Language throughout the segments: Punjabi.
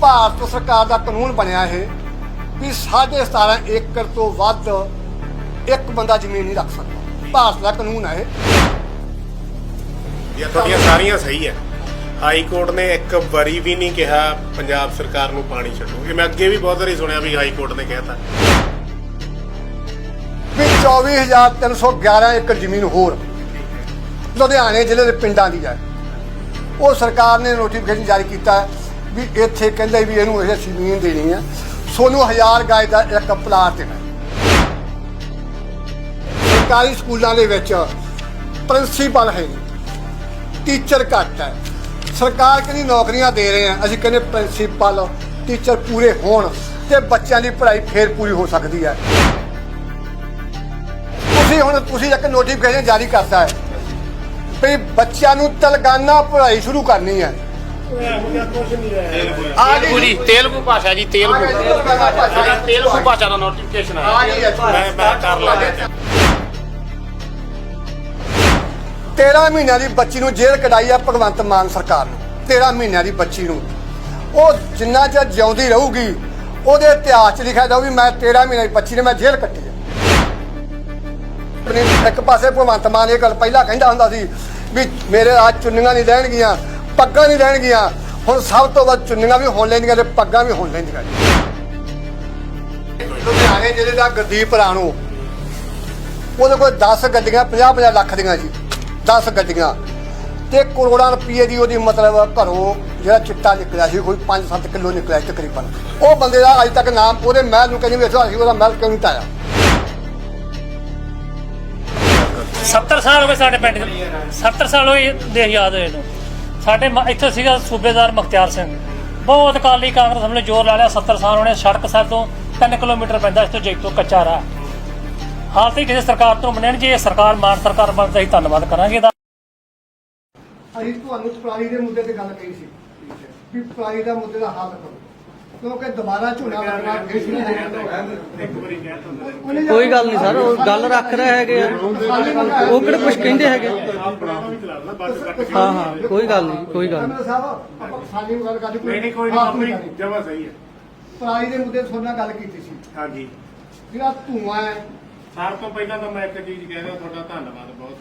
ਭਾਰਤ ਸਰਕਾਰ ਦਾ ਕਾਨੂੰਨ ਬਣਿਆ ਇਹ ਵੀ 17.5 ਏਕੜ ਤੋਂ ਵੱਧ ਇੱਕ ਬੰਦਾ ਜ਼ਮੀਨ ਨਹੀਂ ਰੱਖ ਸਕਦਾ। ਭਾਰਤ ਦਾ ਕਾਨੂੰਨ ਹੈ ਇਹ। ਇਹ ਤੁਹਾਡੀਆਂ ਸਾਰੀਆਂ ਸਹੀ ਹੈ। ਹਾਈ ਕੋਰਟ ਨੇ ਇੱਕ ਵਾਰੀ ਵੀ ਨਹੀਂ ਕਿਹਾ ਪੰਜਾਬ ਸਰਕਾਰ ਨੂੰ ਪਾਣੀ ਛੱਡੋ। ਇਹ ਮੈਂ ਅੱਗੇ ਵੀ ਬਹੁਤ ਵਾਰੀ ਸੁਣਿਆ ਵੀ ਹਾਈ ਕੋਰਟ ਨੇ ਕਹਿਤਾ ਵੀ 24311 ਏਕੜ ਜ਼ਮੀਨ ਹੋਰ ਲੁਧਿਆਣੇ ਜ਼ਿਲ੍ਹੇ ਦੇ ਪਿੰਡਾਂ ਦੀ ਹੈ। ਉਹ ਸਰਕਾਰ ਨੇ ਨੋਟੀਫਿਕੇਸ਼ਨ ਜਾਰੀ ਕੀਤਾ ਹੈ। ਵੀ ਇੱਥੇ ਕਹਿੰਦੇ ਵੀ ਇਹਨੂੰ ਇਹ ਜ਼ਮੀਨ ਦੇਣੀ ਹੈ ਸੋਨੂੰ ਹਜ਼ਾਰ ਗਾਇ ਦਾ ਇੱਕ ਪਲਾਟ ਦੇਣਾ ਸਰਕਾਰੀ ਸਕੂਲਾਂ ਦੇ ਵਿੱਚ ਪ੍ਰਿੰਸੀਪਲ ਹੈ। ਟੀਚਰ ਘੱਟ ਹੈ। ਸਰਕਾਰ ਕਹਿੰਦੀ ਨੌਕਰੀਆਂ ਦੇ ਰਹੇ ਆ। ਅਸੀਂ ਕਹਿੰਦੇ ਪ੍ਰਿੰਸੀਪਲ, ਟੀਚਰ ਪੂਰੇ ਹੋਣ ਤੇ ਬੱਚਿਆਂ ਦੀ ਪੜ੍ਹਾਈ ਫੇਰ ਪੂਰੀ ਹੋ ਸਕਦੀ ਹੈ। ਤੁਸੀਂ ਹੁਣ ਤੁਸੀਂ ਇੱਕ ਨੋਟੀਫਿਕੇਸ਼ਨ ਜਾਰੀ ਕਰਤਾ ਹੈ ਵੀ ਬੱਚਿਆਂ ਨੂੰ ਤਲਗਾਨਾ ਪੜ੍ਹਾਈ ਸ਼ੁਰੂ ਕਰਨੀ ਹੈ। ਆ ਗਈ ਪੂਰੀ ਤੇਲਗੂ ਭਾਸ਼ਾ ਜੀ ਆ ਤੇਲਗੂ। ਤੇਲਗੂ ਭਾਸ਼ਾ ਦਾ ਨੋਟੀਫਿਕੇਸ਼ਨ ਆ। ਗਈ। ਮੈਂ ਮੈਂ ਕਰ ਲਾਂਗਾ 13 ਮਹੀਨਿਆਂ ਦੀ ਬੱਚੀ ਨੂੰ ਜੇਲ੍ਹ ਕਢਾਈ ਆ ਭਗਵੰਤ ਮਾਨ ਸਰਕਾਰ ਨੇ। 13 ਮਹੀਨਿਆਂ ਦੀ ਬੱਚੀ ਨੂੰ। ਉਹ ਜਿੰਨਾ ਚਿਰ ਜਿਉਂਦੀ ਰਹੂਗੀ ਉਹਦੇ ਇਤਿਹਾਸ 'ਚ ਲਿਖਿਆ ਜਾਊ ਵੀ ਮੈਂ 13 ਮਹੀਨਿਆਂ ਦੀ ਬੱਚੀ ਨੇ ਮੈਂ ਜੇਲ੍ਹ ਕੱਟੀ ਆਪਣੀ ਇੱਕ ਪਾਸੇ ਭਗਵੰਤ ਮਾਨ ਇਹ ਗੱਲ ਪਹਿਲਾਂ ਕਹਿੰਦਾ ਹੁੰਦਾ ਸੀ ਵੀ ਮੇਰੇ ਆ ਚੁੰਨੀਆਂ ਨਹੀਂ ਲੈਣਗੀਆਂ ਪੱਗਾਂ ਨਹੀਂ ਰਹਿਣਗੀਆਂ। ਹੁਣ ਸਭ ਤੋਂ ਵੱਧ ਚੁੰਨੀਆਂ ਵੀ ਹੋਣ ਲੈਂਦੀਆਂ ਤੇ ਪੱਗਾਂ ਵੀ ਹੋਣ ਲੈਂਦੀਆਂ ਲੁਧਿਆਣੇ ਜ਼ਿਲ੍ਹੇ ਦਾ ਗੁਰਦੀਪ ਰਾਣੂ। ਉਹਦੇ ਕੋਲ 10 ਗੱਡੀਆਂ 50 50 ਲੱਖ ਦੀਆਂ ਜੀ। 10 ਗੱਡੀਆਂ। ਤੇ ਕਰੋੜਾਂ ਰੁਪਏ ਦੀ ਉਹਦੀ ਮਤਲਬ ਘਰੋਂ ਜਿਹੜਾ ਚਿੱਟਾ ਨਿਕਲਿਆ ਸੀ, ਕੋਈ 5-7 ਕਿਲੋ ਨਿਕਲਿਆ ਤਕਰੀਬਨ। ਉਹ ਬੰਦੇ ਦਾ ਅੱਜ ਤੱਕ ਨਾਮ ਉਹਦੇ ਮਹਿਲ ਨੂੰ ਕਹਿੰਦੇ ਵੀ ਅਸੀਂ ਉਹਦਾ ਮਹਿਲ ਕਿਉਂ ਨਹੀਂ ਟਾਇਆ? 70 ਸਾਲ ਹੋ ਗਏ ਸਾਡੇ ਪਿੰਡ 70 ਸਾਲ ਹੋਏ ਦੇਸ਼ ਯਾਦ ਹੋਏ ਨੂੰ। ਸਾਡੇ ਮ- ਇੱਥੇ ਸੀਗਾ ਸੂਬੇਦਾਰ ਮੁਖਤਿਆਰ ਸਿੰਘ। ਬਹੁਤ ਅਕਾਲੀ ਕਾਂਗਰਸ ਹਮਲੇ ਜ਼ੋਰ ਲਾ ਲਿਆ 70 ਸਾਲ ਹੋਣੇ ਸੜਕ ਸਾਡੇ ਤੋਂ 3 ਕਿਲੋਮੀਟਰ ਪੈਂਦਾ ਇਸ ਤੋਂ ਜੈਤੋ ਕੱਚਾ ਰਾਹ। ਹਾਲ ਤੇ ਕਿਸੇ ਸਰਕਾਰ ਤੋਂ ਬਣਿਆ ਨੀ, ਜੇ ਇਹ ਸਰਕਾਰ ਮਾਨ ਸਰਕਾਰ ਬਣਦਾ ਅਸੀਂ ਧੰਨਵਾਦ ਕਰਾਂਗੇ ਇਹਦਾ ਅਸੀਂ ਤੁਹਾਨੂੰ ਪਰਾਲੀ ਦੇ ਮੁੱਦੇ ਤੇ ਗੱਲ ਕਹੀ ਸੀ। ਵੀ ਪਰਾਲੀ ਦਾ ਮੁੱਦੇ ਦਾ ਹੱਲ ਕਰੋ। ਕਿਉਂਕਿ ਦੁਬਾਰਾ ਝੋਨਾ ਲੱਗਣਾ ਫੇਰ ਸ਼ੁਰੂ ਹੋ ਜਾਂਦਾ ਕੋਈ ਗੱਲ ਨਹੀਂ ਸਰ ਉਹ ਗੱਲ ਰੱਖ ਰਹੇ ਹੈਗੇ ਆ। ਉਹ ਕਿਹੜੇ ਕੁਝ ਕਹਿੰਦੇ ਹੈਗੇ? ਹਾਂ ਹਾਂ ਕੋਈ ਗੱਲ ਨਹੀਂ ਕੋਈ ਗੱਲ ਨਹੀਂ। ਐਮਐਲਏ ਸਾਹਿਬ ਆਪਾਂ ਕਿਸਾਨੀ ਨੂੰ ਗੱਲ ਕਰਦੇ ਨਹੀਂ ਨਹੀਂ ਕੋਈ ਨਹੀਂ ਆਪਣੀ ਜਮਾ ਸਹੀ ਹੈ। ਪਰਾਲੀ ਦੇ ਮੁੱਦੇ ਤੇ ਤੁਹਾਡੇ ਨਾਲ ਗੱਲ ਕੀਤੀ ਸੀ। ਹਾਂਜੀ। ਜਿਹੜਾ ਧੂਆਂ ਹੈ। ਸਾਰ ਤੋਂ ਪਹਿਲਾਂ ਤਾਂ ਮੈਂ ਇੱਕ ਚੀਜ਼ ਕਹਿ ਰਿਹਾ ਤੁਹਾਡਾ ਧੰਨਵਾਦ ਬਹੁਤ ਬਹੁਤ।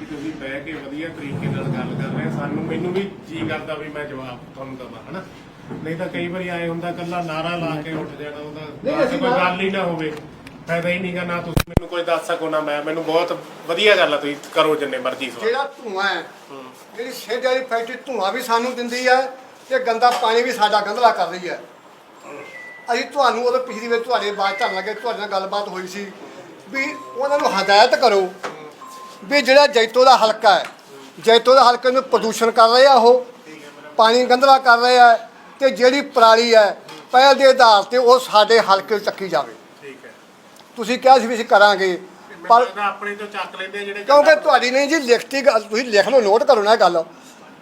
ਕਿ ਤੁਸੀਂ ਬਹਿ ਕੇ ਵਧੀਆ ਤਰੀਕੇ ਨਾਲ ਗੱਲ ਕਰ ਰਹੇ। ਸਾਨੂੰ ਮੈਨੂੰ ਵੀ ਜੀ ਕਰਦਾ ਵੀ ਮੈਂ ਜਵਾਬ ਤੁਹਾਨੂੰ ਦਵਾਂ ਹਨਾ? ਨਹੀਂ ਤਾਂ ਕਈ ਵਾਰੀ ਆਏ ਹੁੰਦਾ ਕੱਲਾ ਨਾਰਾ ਲਾ ਕੇ ਉੱਠ ਜਾਣਾ ਉਹਦਾ ਕੋਈ ਗੱਲ ਹੀ ਨਾ ਹੋਵੇ। ਫਾਇਦਾ ਹੀ ਨਹੀਂਗਾ ਨਾ ਤੁਸੀਂ ਮੈਨੂੰ ਕੋਈ ਦੱਸ ਸਕੋ ਨਾ ਮੈਂ। ਮੈਨੂੰ ਬਹੁਤ ਵਧੀਆ ਗੱਲ ਆ ਤੁਸੀਂ ਕਰੋ ਜਿੰਨੇ ਮਰਜ਼ੀ ਸਵਾਲ। ਜਿਹੜਾ ਧੂਆਂ ਹੈ ਜਿਹੜੀ ਸੇਡ ਵਾਲੀ ਫੈਕਟਰੀ ਧੂਆਂ ਵੀ ਸਾਨੂੰ ਦਿੰਦੀ ਹੈ ਤੇ ਗੰਦਾ ਪਾਣੀ ਵੀ ਸਾਡਾ ਗੰਧਲਾ ਕਰ ਰਹੀ ਹੈ ਅਸੀਂ ਤੁਹਾਨੂੰ ਉਦੋਂ ਪਿਛਲੀ ਵਾਰ ਤੁਹਾਡੇ ਬਾਅਦ ਧਰਨ ਲੱਗੇ ਤੁਹਾਡੇ ਨਾਲ ਗੱਲਬਾਤ ਹੋਈ ਸੀ ਵੀ ਉਹਨਾਂ ਨੂੰ ਹਦਾਇਤ ਕਰੋ ਵੀ ਜਿਹੜਾ ਜੈਤੋ ਦਾ ਹਲਕਾ ਹੈ ਜੈਤੋ ਦਾ ਹਲਕੇ ਨੂੰ ਪ੍ਰਦੂਸ਼ਣ ਕਰ ਰਹੇ ਆ ਉਹ ਪਾਣੀ ਗੰਧਲਾ ਕਰ ਰਹੇ ਆ। ਤੇ ਜਿਹੜੀ ਪਰਾਲੀ ਹੈ ਪਹਿਲ ਦੇ ਆਧਾਰ ਤੇ ਉਹ ਸਾਡੇ ਹਲਕੇ 'ਚ ਚੱਕੀ ਜਾਵੇ। ਠੀਕ ਹੈ। ਤੁਸੀਂ ਕਿਹਾ ਸੀ ਵੀ ਅਸੀਂ ਕਰਾਂਗੇ ਪਰ ਆਪਣੇ ਤੋਂ ਚੱਕ ਲੈਂਦੇ ਆ ਜਿਹੜੇ ਕਿਉਂਕਿ ਤੁਹਾਡੀ ਨਹੀਂ ਜੀ ਲਿਖਤੀ ਗੱਲ ਤੁਸੀਂ ਲਿਖ ਲਓ ਨੋਟ ਕਰੋ ਨਾ ਗੱਲ।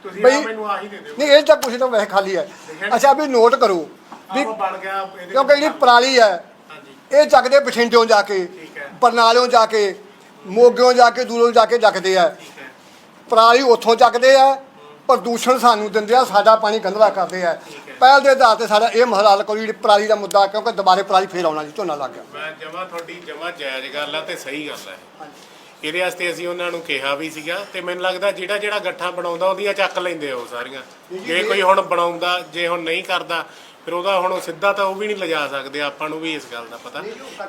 ਤੁਸੀਂ ਬਈ- ਮੈਨੂੰ ਆਹੀ ਦੇ ਦਿਓ। ਨਹੀਂ ਇਹ ਤਾਂ ਕੁਛ ਤਾਂ ਵੈਸੇ ਖਾਲੀ ਹੈ। ਅੱਛਾ ਵੀ ਨੋਟ ਕਰੋ ਵੀ ਬਣ ਗਿਆ ਕਿਉਂਕਿ ਜਿਹੜੀ ਪਰਾਲੀ ਹੈ ਇਹ ਚੱਕਦੇ ਬਠਿੰਡਿਓਂ ਜਾ ਕੇ। ਬਰਨਾਲਿਓਂ ਜਾ ਕੇ ਮੋਗਿਓਂ ਜਾ ਕੇ ਦੂਰੋਂ ਜਾ ਕੇ ਚੱਕਦੇ ਆ। ਪਰਾਲੀ ਉੱਥੋਂ ਚੱਕਦੇ ਆ ਪ੍ਰਦੂਸ਼ਣ ਸਾਨੂੰ ਦਿੰਦੇ ਆ ਸਾਡਾ ਪਾਣੀ ਗੰਦਲਾ ਕਰਦੇ ਆ। ਪਹਿਲ ਦੇ ਆਧਾਰ ਤੇ ਸਾਡਾ ਇਹ ਮਸਲਾ ਹੱਲ ਕਰੋ ਜਿਹੜੀ ਪਰਾਲੀ ਦਾ ਮੁੱਦਾ ਕਿਉਂਕਿ ਦੁਬਾਰੇ ਪਰਾਲੀ ਫੇਰ ਆਉਣਾ ਜੀ ਝੋਨਾ ਲੱਗ ਗਿਆ। ਮੈਂ ਜਮਾ ਤੁਹਾਡੀ ਜਮਾ ਜਾਇਜ਼ ਗੱਲ ਆ ਤੇ ਸਹੀ ਗੱਲ ਹੈ ਇਹਦੇ ਵਾਸਤੇ ਅਸੀਂ ਉਹਨਾਂ ਨੂੰ ਕਿਹਾ ਵੀ ਸੀਗਾ ਤੇ ਮੈਨੂੰ ਲੱਗਦਾ ਜਿਹੜਾ ਜਿਹੜਾ ਗੱਠਾਂ ਬਣਾਉਂਦਾ ਉਹਦੀਆਂ ਚੱਕ ਲੈਂਦੇ ਆ ਉਹ ਸਾਰੀਆਂ। ਜੇ ਕੋਈ ਹੁਣ ਬਣਾਉਂਦਾ ਜੇ ਹੁਣ ਨਹੀਂ ਕਰਦਾ ਫਿਰ ਉਹਦਾ ਹੁਣ ਸਿੱਧਾ ਤਾਂ ਉਹ ਵੀ ਨਹੀਂ ਲਿਜਾ ਸਕਦੇ ਆਪਾਂ ਨੂੰ ਵੀ ਇਸ ਗੱਲ ਦਾ ਪਤਾ।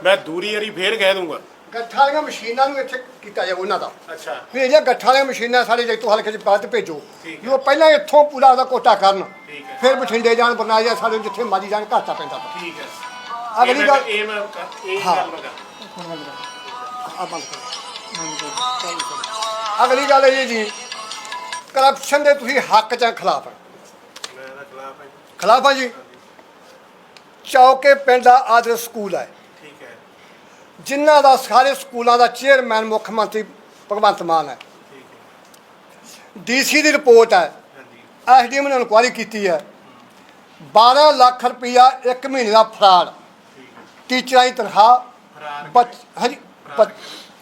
ਮੈਂ ਦੂਰੀ ਵਾਰੀ ਫੇਰ ਕਹਿ ਦੂੰਗਾ। ਗੱਠਾਂ ਵਾਲੀਆਂ ਮਸ਼ੀਨਾਂ ਨੂੰ ਇੱਥੇ ਕੀਤਾ ਜਾਵੇ ਉਹਨਾਂ ਦਾ। ਅੱਛਾ। ਵੀ ਜਿਹੜੀਆਂ ਗੱਠਾਂ ਵਾਲੀਆਂ ਮਸ਼ੀਨਾਂ ਸਾਡੇ ਜੈਤੋ ਹਲਕੇ 'ਚ ਬਾਅਦ 'ਚ ਭੇਜੋ। ਠੀਕ ਵੀ ਉਹ ਪਹਿਲਾਂ ਇੱਥੋਂ ਪੂਰਾ ਉਹਦਾ ਕੋਟਾ ਕਰਨ। ਠੀਕ ਹੈ। ਫਿਰ ਬਠਿੰਡੇ ਜਾਣ ਬਰਨਾਲੇ ਸਾਡੇ ਜਿੱਥੇ ਮਾਜੀ ਜਾਣ ਘਾਟਾ ਪੈਂਦਾ। ਠੀਕ ਹੈ। ਅਗਲੀ ਇਹ ਮੈਂ- ਗੱਲ- ਇਹ ਮੈਂ ਕਰ- ਇਹ ਹਾਂ। ਗੱਲ ਮੈਂ ਕਰ ਆ ਬੰਦ ਕਰੋ। ਅਗਲੀ ਗੱਲ ਇਹ ਜੀ ਕਰਪਸ਼ਨ ਦੇ ਤੁਸੀਂ ਹੱਕ ਚ ਖਿਲਾਫ। ਹੈ ਮੈਂ ਇਹਦਾ ਖਿਲਾਫ ਹਾਂ ਖਿਲਾਫ ਆ ਜੀ। ਚੌਕੇ ਪਿੰਡ ਦਾ ਆਦਰ ਸਕੂਲ ਹੈ ਹੈ। ਜਿਨ੍ਹਾਂ ਦਾ ਸਾਰੇ ਸਕੂਲਾਂ ਦਾ ਚੇਅਰਮੈਨ ਮੁੱਖ ਮੰਤਰੀ ਭਗਵੰਤ ਮਾਨ ਹੈ। ਡੀਸੀ ਦੀ ਰਿਪੋਰਟ ਹੈ। ਐਸਡੀਐਮ ਨੇ ਇਨਕੁਆਇਰੀ ਕੀਤੀ ਹੈ। 12 ਲੱਖ ਰੁਪਇਆ ਇੱਕ ਮਹੀਨੇ ਦਾ ਫਰਾਡ ਟੀਚਰਾਂ ਦੀ ਤਨਖਾਹ ਫਰਾਰ। ਬੱਚ ਹਾਂਜੀ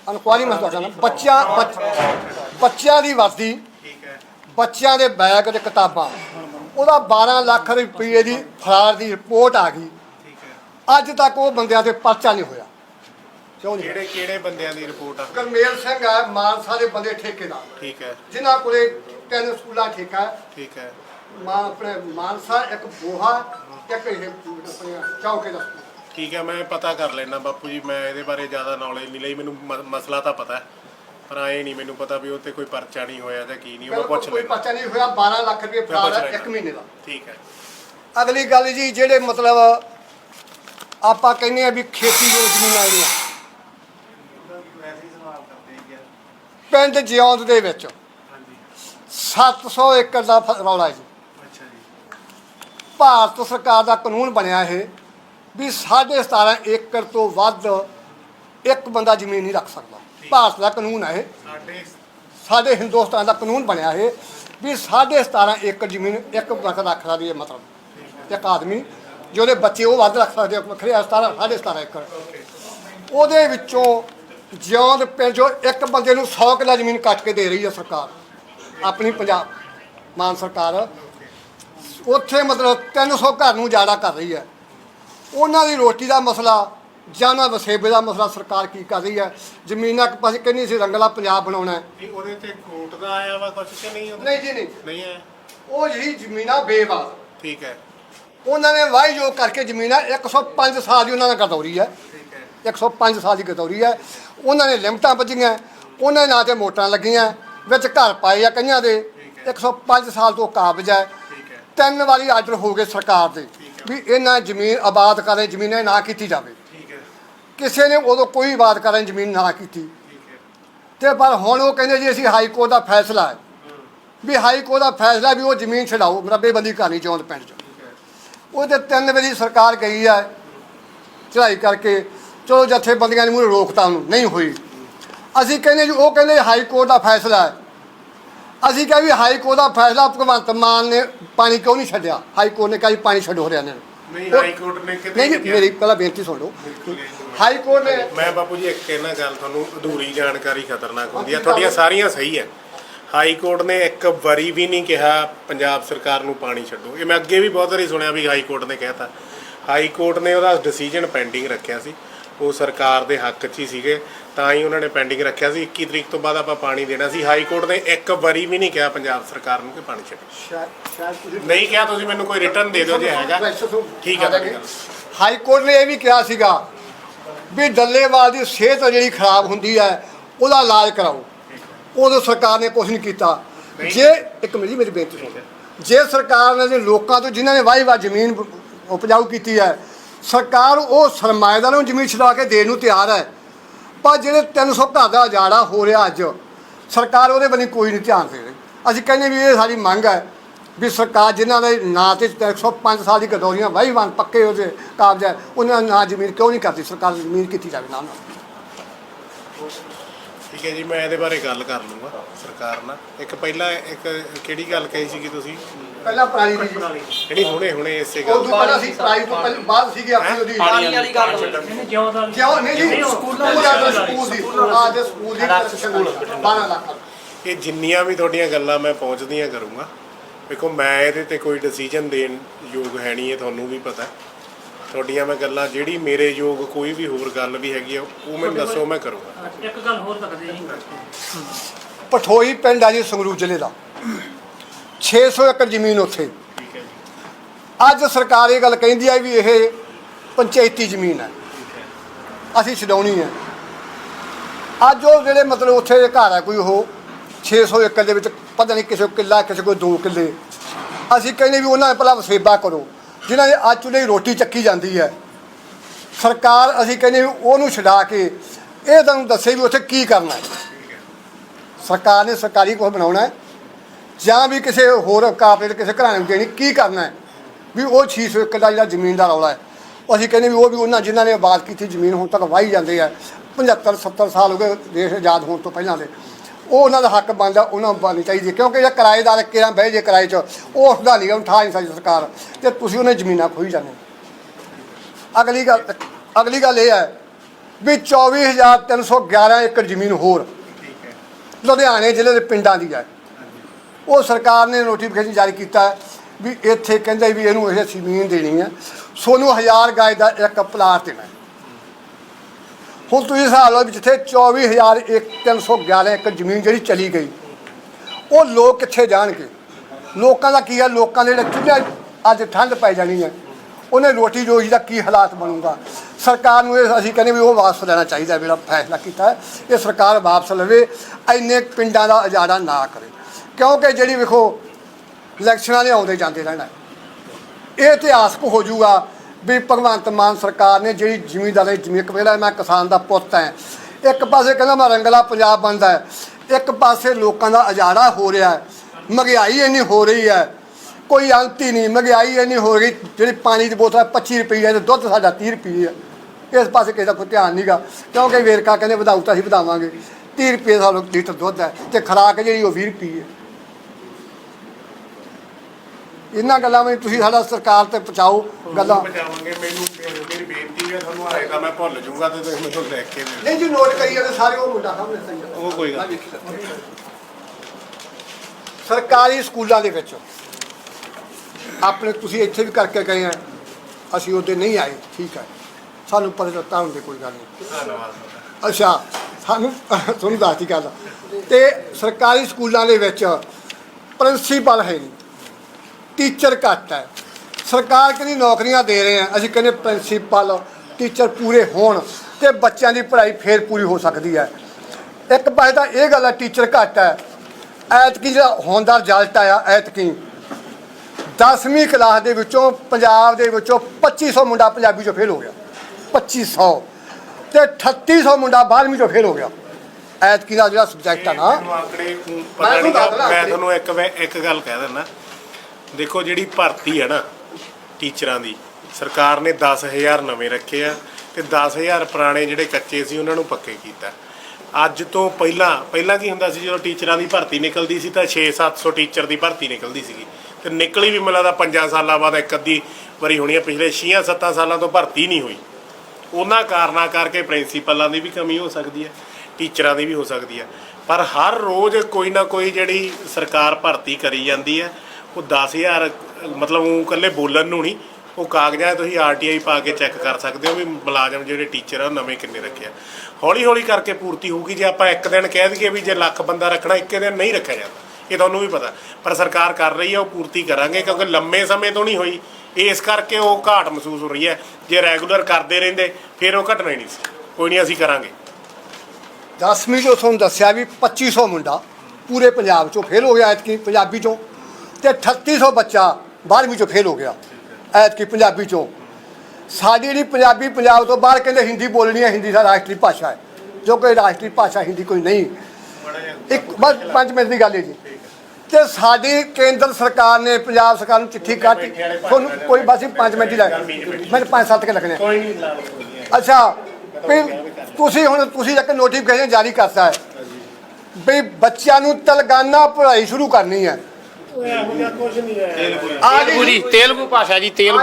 ਇਨਕੁਆਇਰੀ ਮੈਂ ਨਾ ਬੱਚਿਆਂ ਬੱਚ- ਬੱਚਿਆਂ ਦੀ ਵਰਦੀ ਠੀਕ ਹੈ। ਬੱਚਿਆਂ ਦੇ ਬੈਗ ਤੇ ਕਿਤਾਬਾਂ। ਉਹਦਾ 12 ਲੱਖ ਰੁਪਏ ਦੀ ਫਰਾਰ ਦੀ ਰਿਪੋਰਟ ਆ ਗਈ। ਠੀਕ ਹੈ। ਅੱਜ ਤੱਕ ਉਹ ਬੰਦਿਆਂ ਤੇ ਪਰਚਾ ਨਹੀਂ ਹੋਇਆ। ਕਿਉਂ ਨਹੀਂ? ਕਿਹੜੇ ਕਿਹੜੇ ਬੰਦਿਆਂ ਦੀ ਰਿਪੋਰਟ ਆ? ਕਰਮੇਲ ਸਿੰਘ ਹੈ ਮਾਨਸਾ ਦੇ ਬੰਦੇ ਠੇਕੇਦਾਰ। ਠੀਕ ਹੈ। ਜਿਨ੍ਹਾਂ ਕੋਲੇ ਤਿੰਨ ਸਕੂਲਾਂ ਠੇਕਾ ਹੈ। ਠੀਕ ਹੈ। ਮਾਂ ਆਪਣੇ ਮਾਨਸਾ ਇੱਕ ਬੋਹਾ ਇੱਕ ਇਹ ਆਪਣੇ ਚੌਕੇ ਦਾ ਸਕੂਲ। ਠੀਕ ਹੈ ਮੈਂ ਪਤਾ ਕਰ ਲੈਣਾ ਬਾਪੂ ਜੀ ਮੈਂ ਇਹਦੇ ਬਾਰੇ ਜ਼ਿਆਦਾ ਨੌਲੇਜ ਨਹੀਂ ਲਈ ਮੈਨੂੰ ਮ- ਮਸਲਾ ਤਾਂ ਪਤਾ ਹੈ। ਪਰ ਐ ਨਹੀਂ ਮੈਨੂੰ ਪਤਾ ਵੀ ਉਹ ਤੇ ਕੋਈ ਪਰਚਾ ਨਹੀਂ ਹੋਇਆ ਜਾਂ ਕੀ ਨਹੀਂ ਉਹ ਮੈਂ ਬਿਲਕੁਲ ਪੁੱਛ ਕੋਈ ਲੈਣਾ ਪਰਚਾ ਨਹੀਂ ਹੋਇਆ 12 ਲੱਖ ਰੁਪਏ ਪੁੱਛ ਹੈ। ਇੱਕ ਮਹੀਨੇ ਦਾ। ਠੀਕ ਹੈ। ਅਗਲੀ ਗੱਲ ਜੀ ਜਿਹੜੇ ਮਤਲਬ ਆਪਾਂ ਕਹਿੰਦੇ ਆ ਵੀ ਖੇਤੀ ਜੋ ਜ਼ਮੀਨਾਂ ਪਿੰਡ ਜਿਉਂਦ ਦੇ ਵਿੱਚ। 700 ਏਕੜ ਦਾ ਫ- ਰੌਲਾ ਜੀ। ਅੱਛਾ ਜੀ। ਭਾਰਤ ਸਰਕਾਰ ਦਾ ਕਾਨੂੰਨ ਬਣਿਆ ਇਹ ਵੀ 17.5 ਏਕੜ ਤੋਂ ਵੱਧ ਇੱਕ ਬੰਦਾ ਜ਼ਮੀਨ ਨਹੀਂ ਰੱਖ ਸਕਦਾ। ਭਾਰਤ ਦਾ ਕਾਨੂੰਨ ਹੈ ਇਹ। ਸਾਡੇ ਸਾਡੇ ਹਿੰਦੁਸਤਾਨ ਦਾ ਕਾਨੂੰਨ ਬਣਿਆ ਇਹ ਵੀ 17.5 ਏਕੜ ਜ਼ਮੀਨ ਇੱਕ ਬੰਦਾ ਰੱਖ ਸਕਦੀ ਹੈ ਮਤਲਬ। ਇੱਕ ਆਦਮੀ ਜਿਹਦੇ ਬੱਚੇ ਉਹ ਵੱਧ ਰੱਖ ਸਕਦੇ ਆ ਵੱਖਰੇ 17 17.5 ਏਕੜ। ਉਹਦੇ ਵਿੱਚੋਂ ਜਿਉਂਦ ਪਿੰਡ ਚੋਂ ਇੱਕ ਬੰਦੇ ਨੂੰ 100 ਕਿੱਲਾ ਜ਼ਮੀਨ ਕੱਟ ਕੇ ਦੇ ਰਹੀ ਹੈ ਸਰਕਾਰ ਆਪਣੀ ਪੰਜਾਬ ਮਾਨ ਸਰਕਾਰ। ਉੱਥੇ ਮਤਲਬ 300 ਘਰ ਨੂੰ ਉਜਾੜਾ ਕਰ ਰਹੀ ਹੈ। ਉਹਨਾਂ ਦੀ ਰੋਟੀ ਦਾ ਮਸਲਾ ਜਾਂ ਉਹਨਾਂ ਵਸੇਬੇ ਦਾ ਮਸਲਾ ਸਰਕਾਰ ਕੀ ਕਰ ਰਹੀ ਹੈ? ਜ਼ਮੀਨਾਂ ਇੱਕ ਪਾਸੇ ਕਹਿੰਦੀ ਸੀ ਰੰਗਲਾ ਪੰਜਾਬ ਬਣਾਉਣਾ ਹੈ। ਉਹਦੇ ਤੇ ਕੋਰਟ ਦਾ ਆਇਆ ਵਾ ਕੁਝ ਕਿ ਨਹੀਂ ਉਹਦੇ? ਨਹੀਂ ਜੀ ਨਹੀਂ। ਨਹੀਂ ਹੈ। ਉਹ ਜਿਹੜੀ ਜ਼ਮੀਨਾਂ ਬੇਵਾਦ ਠੀਕ ਹੈ। ਉਹਨਾਂ ਨੇ ਵਾਹੀਯੋਗ ਕਰਕੇ ਜ਼ਮੀਨਾਂ 105 ਸਾਲ ਦੀ ਉਹਨਾਂ ਨੇ ਗਦੌਰੀ ਹੈ। ਠੀਕ ਹੈ। 105 ਸਾਲ ਦੀ ਗਦੌਰੀ ਹੈ। ਉਹਨਾਂ ਨੇ ਲਿਮਟਾਂ ਵੱਜੀਆਂ ਉਹਨਾਂ ਦੇ ਨਾਂ ਤੇ ਮੋਟਰਾਂ ਲੱਗੀਆਂ ਵਿੱਚ ਘਰ ਪਾਏ ਆ ਕਈਆਂ ਦੇ। 105 ਸਾਲ ਤੋਂ ਕਾਬਜ ਹੈ। ਤਿੰਨ ਵਾਰੀ ਆਰਡਰ ਹੋ ਗਏ ਸਰਕਾਰ ਦੇ ਵੀ ਇਹਨਾਂ ਜ਼ਮੀਨ ਆਬਾਦ ਕਰੇ ਜ਼ਮੀਨਾਂ ਨਾ ਕੀਤੀ ਜਾਵੇ। ਕਿਸੇ ਨੇ ਉਦੋਂ ਕੋਈ ਆਬਾਦ ਕਰਨ ਜ਼ਮੀਨ ਨਾ ਕੀਤੀ। ਤੇ ਪਰ ਹੁਣ ਉਹ ਕਹਿੰਦੇ ਜੀ ਅਸੀਂ ਹਾਈ ਕੋਰਟ ਦਾ ਫੈਸਲਾ ਹੈ। ਵੀ ਹਾਈ ਕੋਰਟ ਦਾ ਫੈਸਲਾ ਵੀ ਉਹ ਜ਼ਮੀਨ ਛਡਾਓ ਮਰਬੇਬੰਦੀ ਕਰਨੀ ਚਾਹੁੰਦੇ ਪਿੰਡ 'ਚ। ਉਹਦੇ ਤਿੰਨ ਵਾਰੀ ਸਰਕਾਰ ਗਈ ਹੈ। ਚੜਾਈ ਕਰਕੇ ਚਲੋ ਜਥੇਬੰਦੀਆਂ ਨੇ ਮੂਹਰੇ ਰੋਕਤਾ ਉਹਨੂੰ ਨਹੀਂ ਹੋਈ। ਅਸੀਂ ਕਹਿੰਦੇ ਜੀ ਉਹ ਕਹਿੰਦੇ ਹਾਈ ਕੋਰਟ ਦਾ ਫੈਸਲਾ ਹੈ। ਅਸੀਂ ਕਿਹਾ ਵੀ ਹਾਈ ਕੋਰਟ ਦਾ ਫੈਸਲਾ ਭਗਵੰਤ ਮਾਨ ਨੇ ਪਾਣੀ ਕਿਉਂ ਨਹੀਂ ਛੱਡਿਆ? ਹਾਈ ਕੋਰਟ ਨੇ ਕਿਹਾ ਪਾਣੀ ਛੱਡੋ ਹਰਿਆਣੇ ਨੂੰ। ਨਹੀਂ ਹਾਈ ਕੋਰਟ ਨੇ ਕਿਤੇ ਨਹੀਂ ਮੇਰੀ ਪਹਿਲਾਂ ਬੇਨਤੀ ਸੁਣ ਲਓ। ਹਾਈ ਕੋਰਟ ਨੇ ਮੈਂ ਬਾਪੂ ਜੀ ਇੱਕ ਇਹਨਾਂ ਗੱਲ ਤੁਹਾਨੂੰ ਅਧੂਰੀ ਜਾਣਕਾਰੀ ਖਤਰਨਾਕ ਹੁੰਦੀ ਹੈ ਤੁਹਾਡੀਆਂ ਸਾਰੀਆਂ ਸਹੀ ਹੈ ਹਾਈ ਕੋਰਟ ਨੇ ਇੱਕ ਵਾਰੀ ਵੀ ਨਹੀਂ ਕਿਹਾ ਪੰਜਾਬ ਸਰਕਾਰ ਨੂੰ ਪਾਣੀ ਛੱਡੋ। ਇਹ ਮੈਂ ਅੱਗੇ ਵੀ ਬਹੁਤ ਵਾਰੀ ਸੁਣਿਆ ਵੀ ਹਾਈ ਕੋਰਟ ਨੇ ਕਹਿਤਾ। ਹਾਈ ਕੋਰਟ ਨੇ ਉਹਦਾ ਡਿਸੀਜਨ ਪੈਂਡਿੰਗ ਰੱਖਿਆ ਸੀ। ਉਹ ਸਰਕਾਰ ਦੇ ਹੱਕ 'ਚ ਹੀ ਸੀਗੇ ਤਾਂ ਹੀ ਉਹਨਾਂ ਨੇ ਪੈਂਡਿੰਗ ਰੱਖਿਆ ਸੀ। 21 ਤਰੀਕ ਤੋਂ ਬਾਅਦ ਆਪਾਂ ਪਾਣੀ ਦੇਣਾ ਸੀ। ਹਾਈ ਕੋਰਟ ਨੇ ਇੱਕ ਵਾਰੀ ਵੀ ਨਹੀਂ ਕਿਹਾ ਪੰਜਾਬ ਸਰਕਾਰ ਨੂੰ ਕਿ ਪਾਣੀ ਛੱਡੋ। ਨਹੀਂ ਕਿਹਾ ਤੁਸੀਂ ਮੈਨੂੰ ਕੋਈ ਰਿਟਰਨ ਦੇ ਦਿਓ ਜੇ ਹੈਗਾ। ਠੀਕ ਹੈ। ਹਾਈ ਕੋਰਟ ਨੇ ਇਹ ਵੀ ਕਿਹਾ ਸੀਗਾ ਵੀ ਡੱਲੇਵਾਲ ਦੀ ਸਿਹਤ ਜਿਹੜੀ ਖਰਾਬ ਹੁੰਦੀ ਹੈ ਉਹਦਾ ਇਲਾਜ ਕਰਾਓ। ਉਦੋਂ ਸਰਕਾਰ ਨੇ ਕੁਝ ਨਹੀਂ ਕੀਤਾ। ਜੇ ਇੱਕ ਮਿੰਟ ਮੇਰੀ ਬੇਨਤੀ ਸੁਣੋ। ਜੇ ਸਰਕਾਰ ਨੇ ਲੋਕਾਂ ਤੋਂ ਜਿਨ੍ਹਾਂ ਨੇ ਵਾਹੀ ਵਾਹ ਜ਼ਮੀਨ ਉਪਜਾਊ ਕੀਤੀ ਹੈ ਸਰਕਾਰ ਉਹ ਸਰਮਾਏਦਾਰਾਂ ਨੂੰ ਜ਼ਮੀਨ ਛਡਾ ਕੇ ਦੇਣ ਨੂੰ ਤਿਆਰ ਹੈ। ਪਰ ਜਿਹੜੇ 300 ਘਰ ਦਾ ਉਜਾੜਾ ਹੋ ਰਿਹਾ ਅੱਜ, ਸਰਕਾਰ ਉਹਦੇ ਵੱਲ ਕੋਈ ਨਹੀਂ ਧਿਆਨ ਦੇ ਰਹੀ। ਅਸੀਂ ਕਹਿੰਦੇ ਵੀ ਇਹ ਸਾਡੀ ਮੰਗ ਹੈ ਵੀ ਸਰਕਾਰ ਜਿਨ੍ਹਾਂ ਦੇ ਨਾਂ ਤੇ 105 ਸਾਲ ਦੀ ਗਦੌਰੀਆਂ ਵਾਹੀਵਾਨ ਪੱਕੇ ਉਹਦੇ ਕਾਬਜ ਹੈ, ਉਹਨਾਂ ਦਾ ਨਾਂ ਜ਼ਮੀਨ ਕਿਉਂ ਨਹੀਂ ਕਰਦੀ? ਸਰਕਾਰ ਜ਼ਮੀਨ ਕੀਤੀ ਜਾਵੇ ਨਾ ਨਾਲ? ਠੀਕ ਹੈ ਜੀ, ਮੈਂ ਇਹਦੇ ਬਾਰੇ ਗੱਲ ਕਰ ਲੂੰਗਾ ਸਰਕਾਰ ਨਾਲ। ਇੱਕ ਪਹਿਲਾਂ ਇੱਕ ਕਿਹੜੀ ਗੱਲ ਕਹੀ ਸੀ ਕਿ ਤੁਸੀਂ? ਪਹਿਲਾਂ ਪ੍ਰਾਈ ਦੀ ਜੀ ਜਿਹੜੀ ਹੁਣੇ ਹੁਣੇ ਇਸੇ ਉਹ ਗੱਲ ਤੋਂ ਪਹਿਲਾਂ ਸੀ ਪ੍ਰਾਈ ਤੋਂ ਪਹਿਲਾਂ ਬਾਅਦ ਸੀਗੀ ਆਪਣੀ ਉਹਦੀ ਪਾਣੀ ਵਾਲੀ ਗੱਲ ਇਹਨੇ ਜਿਉਂ ਦਾ ਕਿਉਂ ਨਹੀਂ ਜੀ? ਸਕੂਲ ਦਾ। ਸਕੂਲ ਦੀ ਆ ਦੇ ਸਕੂਲ ਦੀ ਸਕੂਲ 12 ਲੱਖ। ਇਹ ਜਿੰਨੀਆਂ ਵੀ ਤੁਹਾਡੀਆਂ ਗੱਲਾਂ ਮੈਂ ਪਹੁੰਚਦੀਆਂ ਕਰੂੰਗਾ। ਵੇਖੋ ਮੈਂ ਇਹਦੇ ਤੇ ਕੋਈ ਡਿਸੀਜਨ ਦੇਣ ਯੋਗ ਹੈ ਨਹੀਂ ਇਹ ਤੁਹਾਨੂੰ ਵੀ ਪਤਾ। ਤੁਹਾਡੀਆਂ ਮੈਂ ਗੱਲਾਂ ਜਿਹੜੀ ਮੇਰੇ ਯੋਗ ਕੋਈ ਵੀ ਹੋਰ ਗੱਲ ਵੀ ਹੈਗੀ ਆ ਉਹ ਮੈਨੂੰ ਦੱਸੋ ਮੈਂ ਕਰੂੰਗਾ। ਇੱਕ ਗੱਲ ਹੋਰ ਲੱਗਦੀ ਜੀ। ਪਠੋਈ ਪਿੰਡ ਆ ਜੀ ਸੰਗਰੂਰ ਜ਼ਿਲ੍ਹੇ ਦਾ। 600 ਏਕੜ ਜ਼ਮੀਨ ਉੱਥੇ। ਠੀਕ ਹੈ ਜੀ ਅੱਜ ਸਰਕਾਰ ਇਹ ਗੱਲ ਕਹਿੰਦੀ ਹੈ ਵੀ ਇਹ ਪੰਚਾਇਤੀ ਜ਼ਮੀਨ ਹੈ। ਅਸੀਂ ਛਡਾਉਣੀ ਹੈ। ਅੱਜ ਉਹ ਜਿਹੜੇ ਮਤਲਬ ਉੱਥੇ ਦੇ ਘਰ ਹੈ, ਕੋਈ ਉਹ 600 ਏਕੜ ਦੇ ਵਿੱਚ ਪਤਾ ਨਹੀਂ ਕਿਸੇ ਕੋਲ ਕਿੱਲਾ ਕਿਸੇ ਕੋਲ ਦੋ ਕਿੱਲੇ। ਅਸੀਂ ਕਹਿੰਦੇ ਵੀ ਉਹਨਾਂ ਨੇ ਪਹਿਲਾਂ ਵਸੇਬਾ ਕਰੋ। ਜਿਨ੍ਹਾਂ ਦੇ ਅੱਜ ਚੁੱਲ੍ਹੇ ਦੀ ਰੋਟੀ ਚੱਕੀ ਜਾਂਦੀ ਹੈ। ਸਰਕਾਰ ਅਸੀਂ ਕਹਿੰਦੇ ਵੀ ਉਹਨੂੰ ਛਡਾ ਕੇ ਇਹ ਤੁਹਾਨੂੰ ਦੱਸੇ ਵੀ ਉੱਥੇ ਕੀ ਕਰਨਾ ਹੈ। ਸਰਕਾਰ ਨੇ ਸਰਕਾਰੀ ਕੁਝ ਬਣਾਉਣਾ ਹੈ। ਜਾਂ ਵੀ ਕਿਸੇ ਹੋਰ ਕਾਰਪੋਰੇਟ ਕਿਸੇ ਘਰਾਣੇ ਨੂੰ ਦੇਣੀ, ਕੀ ਕਰਨਾ ਹੈ? ਵੀ ਉਹ 600 ਏਕੜ ਦਾ ਜਿਹੜਾ ਜ਼ਮੀਨ ਦਾ ਰੌਲਾ ਹੈ। ਉਹ ਅਸੀਂ ਕਹਿੰਦੇ ਵੀ ਉਹ ਵੀ ਉਹਨਾਂ ਜਿਨ੍ਹਾਂ ਨੇ ਆਬਾਦ ਕੀਤੀ ਜ਼ਮੀਨ ਹੁਣ ਤੱਕ ਵਾਹੀ ਜਾਂਦੇ ਆ। 75 70 ਸਾਲ ਹੋ ਗਏ ਦੇਸ਼ ਆਜ਼ਾਦ ਹੋਣ ਤੋਂ ਪਹਿਲਾਂ ਦੇ। ਉਹ ਉਹਨਾਂ ਦਾ ਹੱਕ ਬਣਦਾ, ਉਹਨਾਂ ਨੂੰ ਬਣਨੀ ਚਾਹੀਦੀ ਹੈ। ਕਿਉਂਕਿ ਇਹ ਕਿਰਾਏਦਾਰ ਕਿਰਾਂ ਬਹਿ ਜੇ ਕਿਰਾਏ 'ਚ ਉਹ ਉਸਦਾ ਨਹੀਂ ਉਠਾ ਨਹੀਂ ਸਕਦੀ ਸਰਕਾਰ। ਤੇ ਤੁਸੀਂ ਉਹਨੇ ਜ਼ਮੀਨਾਂ ਖੋਈ ਜਾਂਦੇ ਅਗਲੀ ਗੱਲ ਅਗਲੀ ਗੱਲ ਇਹ ਹੈ ਵੀ 24311 ਏਕੜ ਜ਼ਮੀਨ ਹੋਰ। ਲੁਧਿਆਣੇ ਜ਼ਿਲ੍ਹੇ ਦੇ ਪਿੰਡਾਂ ਦੀ ਹੈ। ਉਹ ਸਰਕਾਰ ਨੇ ਨੋਟੀਫਿਕੇਸ਼ਨ ਜਾਰੀ ਕੀਤਾ ਵੀ ਇੱਥੇ ਕਹਿੰਦੇ ਵੀ ਇਹਨੂੰ ਇਹ ਜ਼ਮੀਨ ਦੇਣੀ ਹੈ। ਸੋਨੂੰ ਹਜ਼ਾਰ ਗਾਇ ਦਾ ਇੱਕ ਪਲਾਟ ਦੇਣਾ ਹੁਣ ਤੁਸੀਂ ਹਿਸਾਬ ਲਓ ਵੀ ਜਿੱਥੇ 24311 ਏਕੜ ਜ਼ਮੀਨ ਜਿਹੜੀ ਚਲੀ ਗਈ, ਉਹ ਲੋਕ ਕਿੱਥੇ ਜਾਣਗੇ? ਲੋਕਾਂ ਦਾ ਕੀ ਹੈ? ਲੋਕਾਂ ਦੇ ਜਿਹੜੇ ਚੁੱਲ੍ਹੇ ਅੱਜ ਠੰਡ ਪੈ ਜਾਣੀ ਹੈ। ਉਹਨੇ ਰੋਟੀ ਰੋਜੀ ਦਾ ਕੀ ਹਾਲਾਤ ਬਣੂਗਾ? ਸਰਕਾਰ ਨੂੰ ਇਹ ਅਸੀਂ ਕਹਿੰਦੇ ਵੀ ਉਹ ਵਾਪਸ ਲੈਣਾ ਚਾਹੀਦਾ ਜਿਹੜਾ ਫੈਸਲਾ ਕੀਤਾ ਇਹ ਸਰਕਾਰ ਵਾਪਸ ਲਵੇ, ਇੰਨੇ ਪਿੰਡਾਂ ਦਾ ਉਜਾੜਾ ਨਾ ਕਰੇ। ਕਿਉਂਕਿ ਜਿਹੜੀ ਵੇਖੋ ਇਲੈਕਸ਼ਨਾਂ ਦੇ ਆਉਂਦੇ ਜਾਂਦੇ ਰਹਿਣਾ ਇਹ ਇਤਿਹਾਸਕ ਹੋ ਜਾਊਗਾ ਵੀ ਭਗਵੰਤ ਮਾਨ ਸਰਕਾਰ ਨੇ ਜਿਹੜੀ ਜ਼ਿਮੀਂਦਾਰੀ ਜ਼ਮੀਨ ਕਵੇਲਾ ਮੈਂ ਕਿਸਾਨ ਦਾ ਪੁੱਤ ਹਾਂ, ਇੱਕ ਪਾਸੇ ਕਹਿੰਦਾ ਮੈਂ ਰੰਗਲਾ ਪੰਜਾਬ ਬਣਦਾ ਇੱਕ ਪਾਸੇ ਲੋਕਾਂ ਦਾ ਉਜਾੜਾ ਹੋ ਰਿਹਾ ਮਹਿੰਗਾਈ ਇੰਨੀ ਹੋ ਰਹੀ ਹੈ, ਕੋਈ ਅੰਤ ਹੀ ਨਹੀਂ, ਮਹਿੰਗਾਈ ਇੰਨੀ ਹੋ ਰਹੀ, ਜਿਹੜੀ ਪਾਣੀ ਦੀ ਬੋਤਲ ਹੈ 25 ਰੁਪਏ ਹੈ ਤੇ ਦੁੱਧ ਸਾਡਾ 30 ਰੁਪਏ ਹੈ। ਇਸ ਪਾਸੇ ਕਿਸੇ ਦਾ ਕੋਈ ਧਿਆਨ ਨਹੀਂਗਾ ਕਿਉਂਕਿ ਵੇਰਕਾ ਕਹਿੰਦੇ ਵਧਾਊ ਤਾਂ ਅਸੀਂ ਵਧਾਵਾਂਗੇ 30 ਰੁਪਏ ਦਾ ਲੀਟਰ ਦੁੱਧ ਹੈ ਤੇ ਖਰਾਕ ਜਿਹੜੀ ਉਹ 20 ਰੁਪਏ ਹੈ। ਇਹਨਾਂ ਗੱਲਾਂ ਵਿੱਚ ਤੁਸੀਂ ਸਾਡਾ ਸਰਕਾਰ ਤੇ ਪਹੁੰਚਾਓ ਗੱਲਾਂ। ਬਚਾਵਾਂਗੇ ਮੈਨੂੰ ਮੇਰੀ ਬੇਨਤੀ ਹੈ ਤੁਹਾਨੂੰ ਆਏਗਾ ਮੈਂ ਭੁੱਲ ਜਾਊਂਗਾ ਤੇ ਤੁਸੀਂ ਮੈਨੂੰ ਲਿਖ ਕੇ ਦੇ ਦਿਓ। ਨਹੀਂ ਜੀ ਨੋਟ ਕਰੀ ਜਾਂਦੇ ਸਾਰੇ ਉਹ ਮੁੰਡਾ ਸਾਹਮਣੇ ਸਹੀ ਹੈ। ਉਹ ਕੋਈ ਗੱਲ ਨਹੀਂ। ਸਰਕਾਰੀ ਸਕੂਲਾਂ ਦੇ ਵਿੱਚ ਆਪਣੇ ਤੁਸੀਂ ਇੱਥੇ ਵੀ ਕਰਕੇ ਗਏ ਆ ਅਸੀਂ ਉਹਦੇ ਨਹੀਂ ਆਏ ਠੀਕ ਹੈ। ਸਾਨੂੰ ਪਤਾ ਦਿੱਤਾ ਹੁੰਦੇ ਕੋਈ ਗੱਲ ਨਹੀਂ। ਧੰਨਵਾਦ ਅੱਛਾ ਸਾਨੂੰ ਤੁਹਾਨੂੰ ਦੱਸਦੀ ਗੱਲ। ਤੇ ਸਰਕਾਰੀ ਸਕੂਲਾਂ ਦੇ ਵਿੱਚ ਪ੍ਰਿੰਸੀਪਲ ਹੈ ਨਹੀਂ। ਟੀਚਰ ਘੱਟ ਹੈ। ਸਰਕਾਰ ਕਹਿੰਦੀ ਨੌਕਰੀਆਂ ਦੇ ਰਹੇ ਆ ਅਸੀਂ ਕਹਿੰਦੇ ਪ੍ਰਿੰਸੀਪਲ ਟੀਚਰ ਪੂਰੇ ਹੋਣ ਤੇ ਬੱਚਿਆਂ ਦੀ ਪੜ੍ਹਾਈ ਫੇਰ ਪੂਰੀ ਹੋ ਸਕਦੀ ਹੈ। ਇੱਕ ਪਾਸੇ ਤਾਂ ਇਹ ਗੱਲ ਹੈ ਟੀਚਰ ਘੱਟ ਹੈ। ਐਤਕੀ ਜਿਹੜਾ ਹੋਣ ਦਾ ਰਿਜ਼ਲਟ ਆਇਆ ਐਤਕੀ 10ਵੀਂ ਕਲਾਸ ਦੇ ਵਿੱਚੋਂ ਪੰਜਾਬ ਦੇ ਵਿੱਚੋਂ 2500 ਮੁੰਡਾ ਪੰਜਾਬੀ ਚੋਂ ਫੇਲ ਹੋ ਗਿਆ। 2500 ਤੇ 3800 ਮੁੰਡਾ 12ਵੀਂ ਚੋਂ ਫੇਲ ਹੋ ਗਿਆ। ਐਤਕੀ ਦਾ ਜਿਹੜਾ ਸਬਜੈਕਟ ਆ ਨਾ ਮੈਂ ਤੁਹਾਨੂੰ ਇੱਕ ਇੱਕ ਗੱਲ ਕਹਿ ਦਿੰਦਾ। ਦੇਖੋ ਜਿਹੜੀ ਭਰਤੀ ਹੈ ਨਾ ਟੀਚਰਾਂ ਦੀ, ਸਰਕਾਰ ਨੇ 10000 ਨਵੇਂ ਰੱਖੇ ਆ ਤੇ 10000 ਪੁਰਾਣੇ ਜਿਹੜੇ ਕੱਚੇ ਸੀ ਉਹਨਾਂ ਨੂੰ ਪੱਕੇ ਕੀਤਾ। ਅੱਜ ਤੋਂ ਪਹਿਲਾਂ ਪਹਿਲਾਂ ਕੀ ਹੁੰਦਾ ਸੀ ਜਦੋਂ ਟੀਚਰਾਂ ਦੀ ਭਰਤੀ ਨਿਕਲਦੀ ਸੀ ਤਾਂ 6-700 ਟੀਚਰ ਦੀ ਭਰਤੀ ਨਿਕਲਦੀ ਸੀਗੀ। ਤੇ ਨਿਕਲੀ ਵੀ ਮਿਲਦਾ 5 ਸਾਲਾਂ ਬਾਅਦ ਇੱਕ ਅੱਧੀ ਵਾਰੀ ਹੋਣੀ ਆ, ਪਿਛਲੇ 6-7 ਸਾਲਾਂ ਤੋਂ ਭਰਤੀ ਨਹੀਂ ਹੋਈ। ਉਹਨਾਂ ਕਾਰਨਾਂ ਕਰਕੇ ਪ੍ਰਿੰਸੀਪਲਾਂ ਦੀ ਵੀ ਕਮੀ ਹੋ ਸਕਦੀ ਹੈ, ਟੀਚਰਾਂ ਦੀ ਵੀ ਹੋ ਸਕਦੀ ਹੈ। ਪਰ ਹਰ ਰੋਜ਼ ਕੋਈ ਨਾ ਕੋਈ ਜਿਹੜੀ ਸਰਕਾਰ ਭਰਤੀ ਕਰੀ ਜਾਂਦੀ ਹੈ ਉਹ 10000 ਮਤਲਬ ਉਹ ਇਕੱਲੇ ਬੋਲਣ ਨੂੰ ਨਹੀਂ, ਉਹ ਕਾਗਜ਼ਾਂ 'ਤੇ ਤੁਸੀਂ ਆਰਟੀਆਈ ਪਾ ਕੇ ਚੈੱਕ ਕਰ ਸਕਦੇ ਹੋ ਵੀ ਮੁਲਾਜ਼ਮ ਜਿਹੜੇ ਟੀਚਰ ਆ, ਉਹ ਨਵੇਂ ਕਿੰਨੇ ਰੱਖਿਆ ਹੌਲੀ ਹੌਲੀ ਕਰਕੇ ਪੂਰਤੀ ਹੋਊਗੀ, ਜੇ ਆਪਾਂ ਇੱਕ ਦਿਨ ਕਹਿ ਦਈਏ ਵੀ ਜੇ ਲੱਖ ਬੰਦਾ ਰੱਖਣਾ, ਇੱਕੇ ਦਿਨ ਨਹੀਂ ਰੱਖਿਆ ਜਾਂਦਾ। ਇਹ ਤੁਹਾਨੂੰ ਵੀ ਪਤਾ। ਪਰ ਸਰਕਾਰ ਕਰ ਰਹੀ ਹੈ ਉਹ ਪੂਰਤੀ ਕਰਾਂਗੇ, ਕਿਉਂਕਿ ਲੰਮੇ ਸਮੇਂ ਤੋਂ ਨਹੀਂ ਹੋਈ। ਇਸ ਕਰਕੇ ਉਹ ਘਾਟ ਮਹਿਸੂਸ ਹੋ ਰਹੀ ਹੈ। ਜੇ ਰੈਗੂਲਰ ਕਰਦੇ ਰਹਿੰਦੇ, ਫਿਰ ਉਹ ਘਟਣਾ ਹੀ ਨਹੀਂ ਸੀ। ਕੋਈ ਨਹੀਂ, ਅਸੀਂ ਕਰਾਂਗੇ। 10ਵੀਂ ਜੋ ਤੁਹਾਨੂੰ ਦੱਸਿਆ ਵੀ 2500 ਮੁੰਡਾ ਪੂਰੇ ਪੰਜਾਬ ਚੋਂ ਫੇਲ ਹੋ ਗਿਆ ਐਤਕੀ, ਪੰਜਾਬੀ ਚੋਂ। ਤੇ 3800 ਬੱਚਾ 12ਵੀਂ ਚੋਂ ਫੇਲ ਹੋ ਗਿਆ ਐਤਕੀ ਪੰਜਾਬੀ ਚੋਂ। ਸਾਡੀ ਜਿਹੜੀ ਪੰਜਾਬੀ ਪੰਜਾਬ ਤੋਂ ਬਾਹਰ ਕਹਿੰਦੇ ਹਿੰਦੀ ਬੋਲਣੀ ਹੈ ਹਿੰਦੀ ਦਾ ਰਾਸ਼ਟਰੀ ਭਾਸ਼ਾ ਹੈ। ਜੋ ਕਿ ਰਾਸ਼ਟਰੀ ਭਾਸ਼ਾ ਹਿੰਦੀ ਕੋਈ ਨਹੀਂ। ਇੱਕ ਬਸ 5 ਮਿੰਟ ਦੀ ਗੱਲ ਹੈ ਜੀ। ਤੇ ਸਾਡੀ ਕੇਂਦਰ ਸਰਕਾਰ ਨੇ ਪੰਜਾਬ ਸਰਕਾਰ ਨੂੰ ਚਿੱਠੀ ਕਾਟੀ ਤੁਹਾਨੂੰ ਕੋਈ ਬਸ 5 ਮਿੰਟ ਹੀ। ਲੱਗ ਮੈਨੂੰ 5-7 ਕੇ ਲੱਗਣੇ। ਕੋਈ ਅੱਛਾ ਵੀ ਤੁਸੀਂ ਹੁਣ ਤੁਸੀਂ ਇੱਕ ਨੋਟੀਫਿਕੇਸ਼ਨ ਜਾਰੀ ਕਰਤਾ ਹੈ। ਵੀ ਬੱਚਿਆਂ ਨੂੰ ਤਲਗਾਨਾ ਪੜ੍ਹਾਈ ਸ਼ੁਰੂ ਕਰਨੀ ਹੈ। ਆ ਤੇਲਗੂ ਜੀ ਤੇਲਗੂ ਭਾਸ਼ਾ ਜੀ ਤੇਲਗੂ।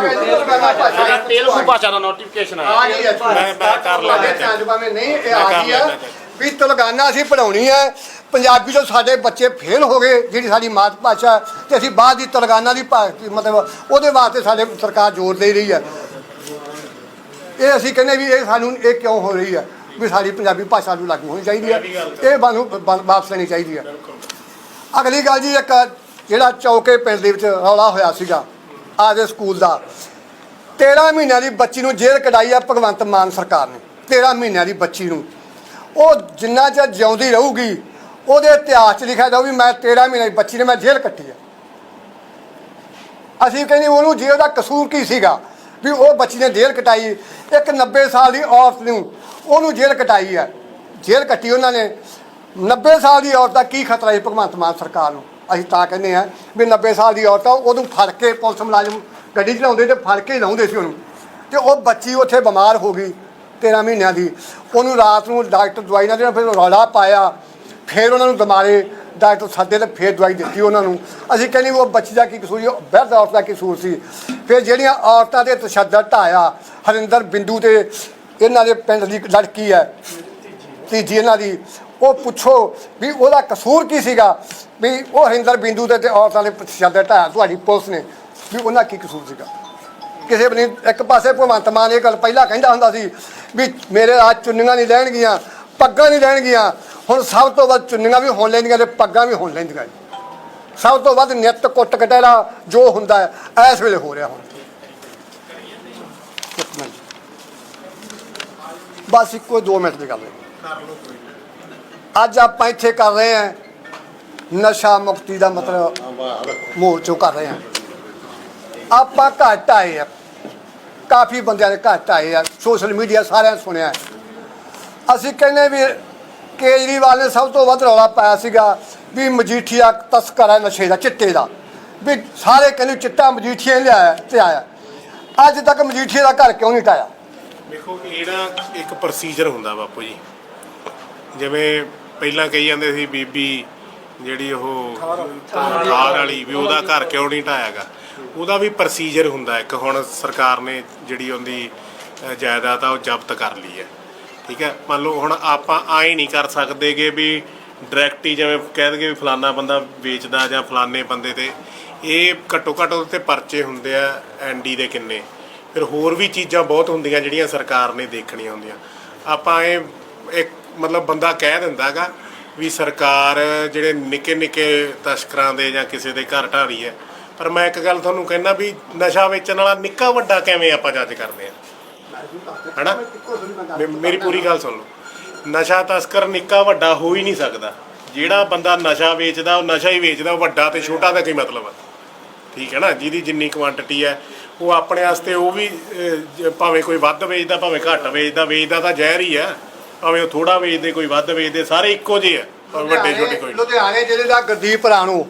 ਤੇਲਗੂ ਭਾਸ਼ਾ ਦਾ ਨੋਟੀਫਿਕੇਸ਼ਨ ਆ ਗਈ ਹੈ। ਮੈਂ- ਮੈਂ ਕਰ ਧਿਆਨ 'ਚ ਭਾਵੇਂ ਨਹੀਂ ਇਹ ਮੈਂ ਆ ਗਈ ਹੈ। ਵੀ ਤਲਗਾਨਾ ਅਸੀਂ ਪੜਾਉਣੀ ਹੈ। ਪੰਜਾਬੀ ਤੋਂ ਸਾਡੇ ਬੱਚੇ ਫੇਲ ਹੋ ਗਏ ਜਿਹੜੀ ਸਾਡੀ ਮਾਤ ਭਾਸ਼ਾ ਤੇ ਅਸੀਂ ਬਾਅਦ ਦੀ ਤਲਗਾਨਾ ਦੀ ਮਤਲਬ ਉਹਦੇ ਵਾਸਤੇ ਸਾਡੇ ਸਰਕਾਰ ਜ਼ੋਰ ਦੇ ਰਹੀ ਹੈ। ਇਹ ਅਸੀਂ ਕਹਿੰਦੇ ਵੀ ਇਹ ਸਾਨੂੰ ਇਹ ਕਿਉਂ ਹੋ ਰਹੀ ਹੈ? ਵੀ ਸਾਡੀ ਪੰਜਾਬੀ ਭਾਸ਼ਾ ਨੂੰ ਲਾਗੂ ਹੋਣੀ ਚਾਹੀਦੀ ਹੈ। ਇਹ ਸਾਨੂੰ ਬ- ਵਾਪਸ ਲੈਣੀ ਚਾਹੀਦੀ ਹੈ। ਅਗਲੀ ਗੱਲ ਜੀ ਇੱਕ ਜਿਹੜਾ ਚੌਕੇ ਪਿੰਡ ਦੇ ਵਿੱਚ ਰੌਲਾ ਹੋਇਆ ਸੀਗਾ ਆਦੇ ਸਕੂਲ ਦਾ। 13 ਮਹੀਨਿਆਂ ਦੀ ਬੱਚੀ ਨੂੰ ਜੇਲ੍ਹ ਕਢਾਈ ਆ ਭਗਵੰਤ ਮਾਨ ਸਰਕਾਰ ਨੇ। 13 ਮਹੀਨਿਆਂ ਦੀ ਬੱਚੀ ਨੂੰ। ਉਹ ਜਿੰਨਾ ਚਿਰ ਜਿਉਂਦੀ ਰਹੂਗੀ, ਉਹਦੇ ਇਤਿਹਾਸ 'ਚ ਲਿਖਿਆ ਜਾਊ ਵੀ ਮੈਂ 13 ਮਹੀਨੇ ਦੀ ਬੱਚੀ ਨੇ ਮੈਂ ਜੇਲ੍ਹ ਕੱਟੀ ਆ। ਅਸੀਂ ਕਹਿੰਦੇ ਉਹਨੂੰ ਜੇਲ੍ਹ ਦਾ ਕਸੂਰ ਕੀ ਸੀਗਾ? ਵੀ ਉਹ ਬੱਚੀ ਨੇ ਜੇਲ੍ਹ ਕਟਾਈ, ਇੱਕ 90 ਸਾਲ ਦੀ ਔਰਤ ਨੂੰ ਉਹਨੂੰ ਜੇਲ੍ਹ ਕਟਾਈ ਆ। ਜੇਲ੍ਹ ਕੱਟੀ ਉਹਨਾਂ ਨੇ। 90 ਸਾਲ ਦੀ ਔਰਤ ਦਾ ਕੀ ਖਤਰਾ ਹੈ ਭਗਵੰਤ ਮਾਨ ਸਰਕਾਰ ਨੂੰ? ਅਸੀਂ ਤਾਂ ਕਹਿੰਦੇ ਆ ਵੀ 90 ਸਾਲ ਦੀ ਔਰਤ ਆ, ਉਹਨੂੰ ਫੜ ਕੇ ਪੁਲਿਸ ਮੁਲਾਜ਼ਮ ਗੱਡੀ ਚਲਾਉਂਦੇ ਤੇ ਫੜ ਕੇ ਲਾਉਂਦੇ ਸੀ ਉਹਨੂੰ। ਤੇ ਉਹ ਬੱਚੀ ਉੱਥੇ ਬਿਮਾਰ ਹੋ ਗਈ 13 ਮਹੀਨਿਆਂ ਦੀ। ਉਹਨੂੰ ਰਾਤ ਨੂੰ ਡਾਕਟਰ ਦਵਾਈ ਨਾਲ ਦੇਣਾ, ਫਿਰ ਰੌਲਾ ਪਾਇਆ। ਫਿਰ ਉਹਨਾਂ ਨੂੰ ਦਮਾਰੇ ਡਾਕਟਰ ਸੱਦੇ ਤੇ ਫਿਰ ਦਵਾਈ ਦਿੱਤੀ ਉਹਨਾਂ ਨੂੰ। ਅਸੀਂ ਕਹਿੰਦੇ ਉਹ ਬੱਚੀ ਦਾ ਕੀ ਕਸੂਰ ਸੀ, ਉਹ ਬਹਿਰ ਔਰਤ ਦਾ ਕੀ ਕਸੂਰ ਸੀ। ਫਿਰ ਜਿਹੜੀਆਂ ਔਰਤਾਂ ਦੇ ਤਸ਼ੱਦਦ ਢਾਇਆ, ਹਰਿੰਦਰ ਬਿੰਦੂ ਤੇ ਇਹਨਾਂ ਦੇ ਪਿੰਡ ਦੀ ਲੜਕੀ ਹੈ, ਤੀਜੀ ਇਹਨਾਂ ਦੀ ਉਹ ਪੁੱਛੋ ਵੀ ਉਹਦਾ ਕਸੂਰ ਕੀ ਸੀਗਾ? ਵੀ ਉਹ ਹਰਿੰਦਰ ਬਿੰਦੂ ਦੇ ਤੇ ਔਰਤਾਂ ਦੇ ਤਸ਼ੱਦਦ ਢਾਇਆ ਤੁਹਾਡੀ ਪੁਲਿਸ ਨੇ। ਵੀ ਉਹਨਾਂ ਕੀ ਕਸੂਰ ਸੀਗਾ? ਕਿਸੇ ਵੀ ਇੱਕ ਪਾਸੇ ਭਗਵੰਤ ਮਾਨ ਇਹ ਗੱਲ ਪਹਿਲਾਂ ਕਹਿੰਦਾ ਹੁੰਦਾ ਸੀ ਵੀ ਮੇਰੇ ਆ ਚੁੰਨੀਆਂ ਨਹੀਂ ਲੈਣਗੀਆਂ, ਪੱਗਾਂ ਨਹੀਂ ਲੈਣਗੀਆਂ। ਹੁਣ ਸਭ ਤੋਂ ਵੱਧ ਚੁੰਨੀਆਂ ਵੀ ਹੋਣ ਲੈਂਦੀਆਂ ਤੇ ਪੱਗਾਂ ਵੀ ਹੋਣ ਲੈਂਦੀਆਂ ਸਭ ਤੋਂ ਵੱਧ ਨਿੱਤ ਕੁੱਟ ਕਟਹਿਰਾ ਜੋ ਹੁੰਦਾ ਹੈ, ਇਸ ਵੇਲੇ ਹੋ ਰਿਹਾ ਹੁਣ। ਬਸ ਇੱਕੋ 2 ਮਿੰਟ ਦੀ ਗੱਲ ਹੈ। ਅੱਜ ਆਪਾਂ ਇੱਥੇ ਕਰ ਰਹੇ ਹਾਂ ਨਸ਼ਾ ਮੁਕਤੀ ਦਾ ਮਤਲਬ ਮੋਰਚੋ ਕਰ ਰਹੇ ਹਾਂ। ਆਪਾਂ ਘੱਟ ਆਏ ਆ। ਕਾਫੀ ਬੰਦਿਆਂ ਦੇ ਘੱਟ ਆਏ ਆ। ਸੋਸ਼ਲ ਮੀਡੀਆ ਸਾਰਿਆਂ ਨੇ ਸੁਣਿਆ ਅਸੀਂ ਕਹਿੰਦੇ ਵੀ ਕੇਜਰੀਵਾਲ ਨੇ ਸਭ ਤੋਂ ਵੱਧ ਰੌਲਾ ਪਾਇਆ ਸੀਗਾ ਵੀ ਮਜੀਠੀਆ ਤਸਕਰ ਹੈ ਨਸ਼ੇ ਦਾ, ਚਿੱਟੇ ਦਾ। ਵੀ ਸਾਰੇ ਕਹਿੰਦੇ ਚਿੱਟਾ ਮਜੀਠੀਆ ਹੀ ਲਿਆਇਆ, ਤੇ ਆਇਆ। ਅੱਜ ਤੱਕ ਮਜੀਠੀਆ ਦਾ ਘਰ ਕਿਉਂ ਨਹੀਂ ਟਾਇਆ? ਦੇਖੋ ਇਹਦਾ ਇੱਕ ਪ੍ਰੋਸੀਜਰ ਹੁੰਦਾ ਬਾਪੂ ਜੀ। ਜਿਵੇਂ ਪਹਿਲਾਂ ਕਹੀ ਜਾਂਦੇ ਸੀ ਬੀਬੀ ਜਿਹੜੀ ਉਹ ਖਾਰ ਵਾਲੀ ਵੀ ਉਹਦਾ ਘਰ ਕਿਉਂ ਨਹੀਂ ਢਾਇਆਗਾ? ਉਹਦਾ ਵੀ ਪ੍ਰੋਸੀਜਰ ਹੁੰਦਾ ਇੱਕ, ਹੁਣ ਸਰਕਾਰ ਨੇ ਜਿਹੜੀ ਉਹਦੀ ਜਾਇਦਾਦ ਆ, ਉਹ ਜ਼ਬਤ ਕਰ ਲਈ ਹੈ। ਠੀਕ ਹੈ? ਮੰਨ ਲਓ ਹੁਣ ਆਪਾਂ ਆਏ ਨਹੀਂ ਕਰ ਸਕਦੇਗੇ ਵੀ ਡਾਇਰੈਕਟ ਹੀ ਜਿਵੇਂ ਕਹਿ ਦਈਏ ਵੀ ਫਲਾਨਾ ਬੰਦਾ ਵੇਚਦਾ ਜਾਂ ਫਲਾਨੇ ਬੰਦੇ ਤੇ। ਇਹ ਘੱਟੋ ਘੱਟ ਉਹਦੇ ਤੇ ਪਰਚੇ ਹੁੰਦੇ ਆ ਐਨਡੀ ਦੇ ਕਿੰਨੇ। ਫਿਰ ਹੋਰ ਵੀ ਚੀਜ਼ਾਂ ਬਹੁਤ ਹੁੰਦੀਆਂ ਜਿਹੜੀਆਂ ਸਰਕਾਰ ਨੇ ਦੇਖਣੀਆਂ ਹੁੰਦੀਆਂ। ਆਪਾਂ ਇਹ ਇੱਕ ਮਤਲਬ ਬੰਦਾ ਕਹਿ ਦਿੰਦਾਗਾ ਵੀ ਸਰਕਾਰ ਜਿਹੜੇ ਨਿੱਕੇ ਨਿੱਕੇ ਤਸਕਰਾਂ ਦੇ ਜਾਂ ਕਿਸੇ ਦੇ ਘਰ ਢਾ ਹੈ। ਪਰ ਮੈਂ ਇੱਕ ਗੱਲ ਤੁਹਾਨੂੰ ਕਹਿਣਾ ਵੀ ਨਸ਼ਾ ਵੇਚਣ ਵਾਲਾ ਨਿੱਕਾ ਵੱਡਾ ਕਿਵੇਂ ਆਪਾਂ ਜੱਜ ਕਰਦੇ ਆ ਹੈਨਾ? ਮੇ- ਮੇਰੀ ਪੂਰੀ ਗੱਲ ਸੁਣ ਲਓ। ਨਸ਼ਾ ਤਸਕਰ ਨਿੱਕਾ ਵੱਡਾ ਹੋ ਹੀ ਨਹੀਂ ਸਕਦਾ। ਜਿਹੜਾ ਬੰਦਾ ਨਸ਼ਾ ਵੇਚਦਾ, ਉਹ ਨਸ਼ਾ ਹੀ ਵੇਚਦਾ, ਉਹ ਵੱਡਾ ਤੇ ਛੋਟਾ ਦਾ ਕੀ ਮਤਲਬ ਹੈ ਠੀਕ ਹੈ ਨਾ? ਜਿਹਦੀ ਜਿੰਨੀ ਕੁਆਂਟੀਟੀ ਹੈ, ਉਹ ਆਪਣੇ ਵਾਸਤੇ ਉਹ ਵੀ ਭਾਵੇਂ ਕੋਈ ਵੱਧ ਵੇਚਦਾ, ਭਾਵੇਂ ਘੱਟ ਵੇਚਦਾ ਵੇਚਦਾ ਤਾਂ ਜ਼ਹਿਰ ਹੀ ਆ। ਭਾਵੇਂ ਉਹ ਥੋੜਾ ਵੇਚਦੇ ਕੋਈ ਵੱਧ ਵੇਚਦੇ ਸਾਰੇ ਇੱਕੋ ਜਿਹੇ ਆ ਭਾਵੇਂ ਵੱਡੇ ਛੋਟੇ ਕੋਈ। ਨਹੀਂ। ਲੁਧਿਆਣੇ ਜ਼ਿਲ੍ਹੇ ਦਾ ਗੁਰਦੀਪ ਰਾਣੂ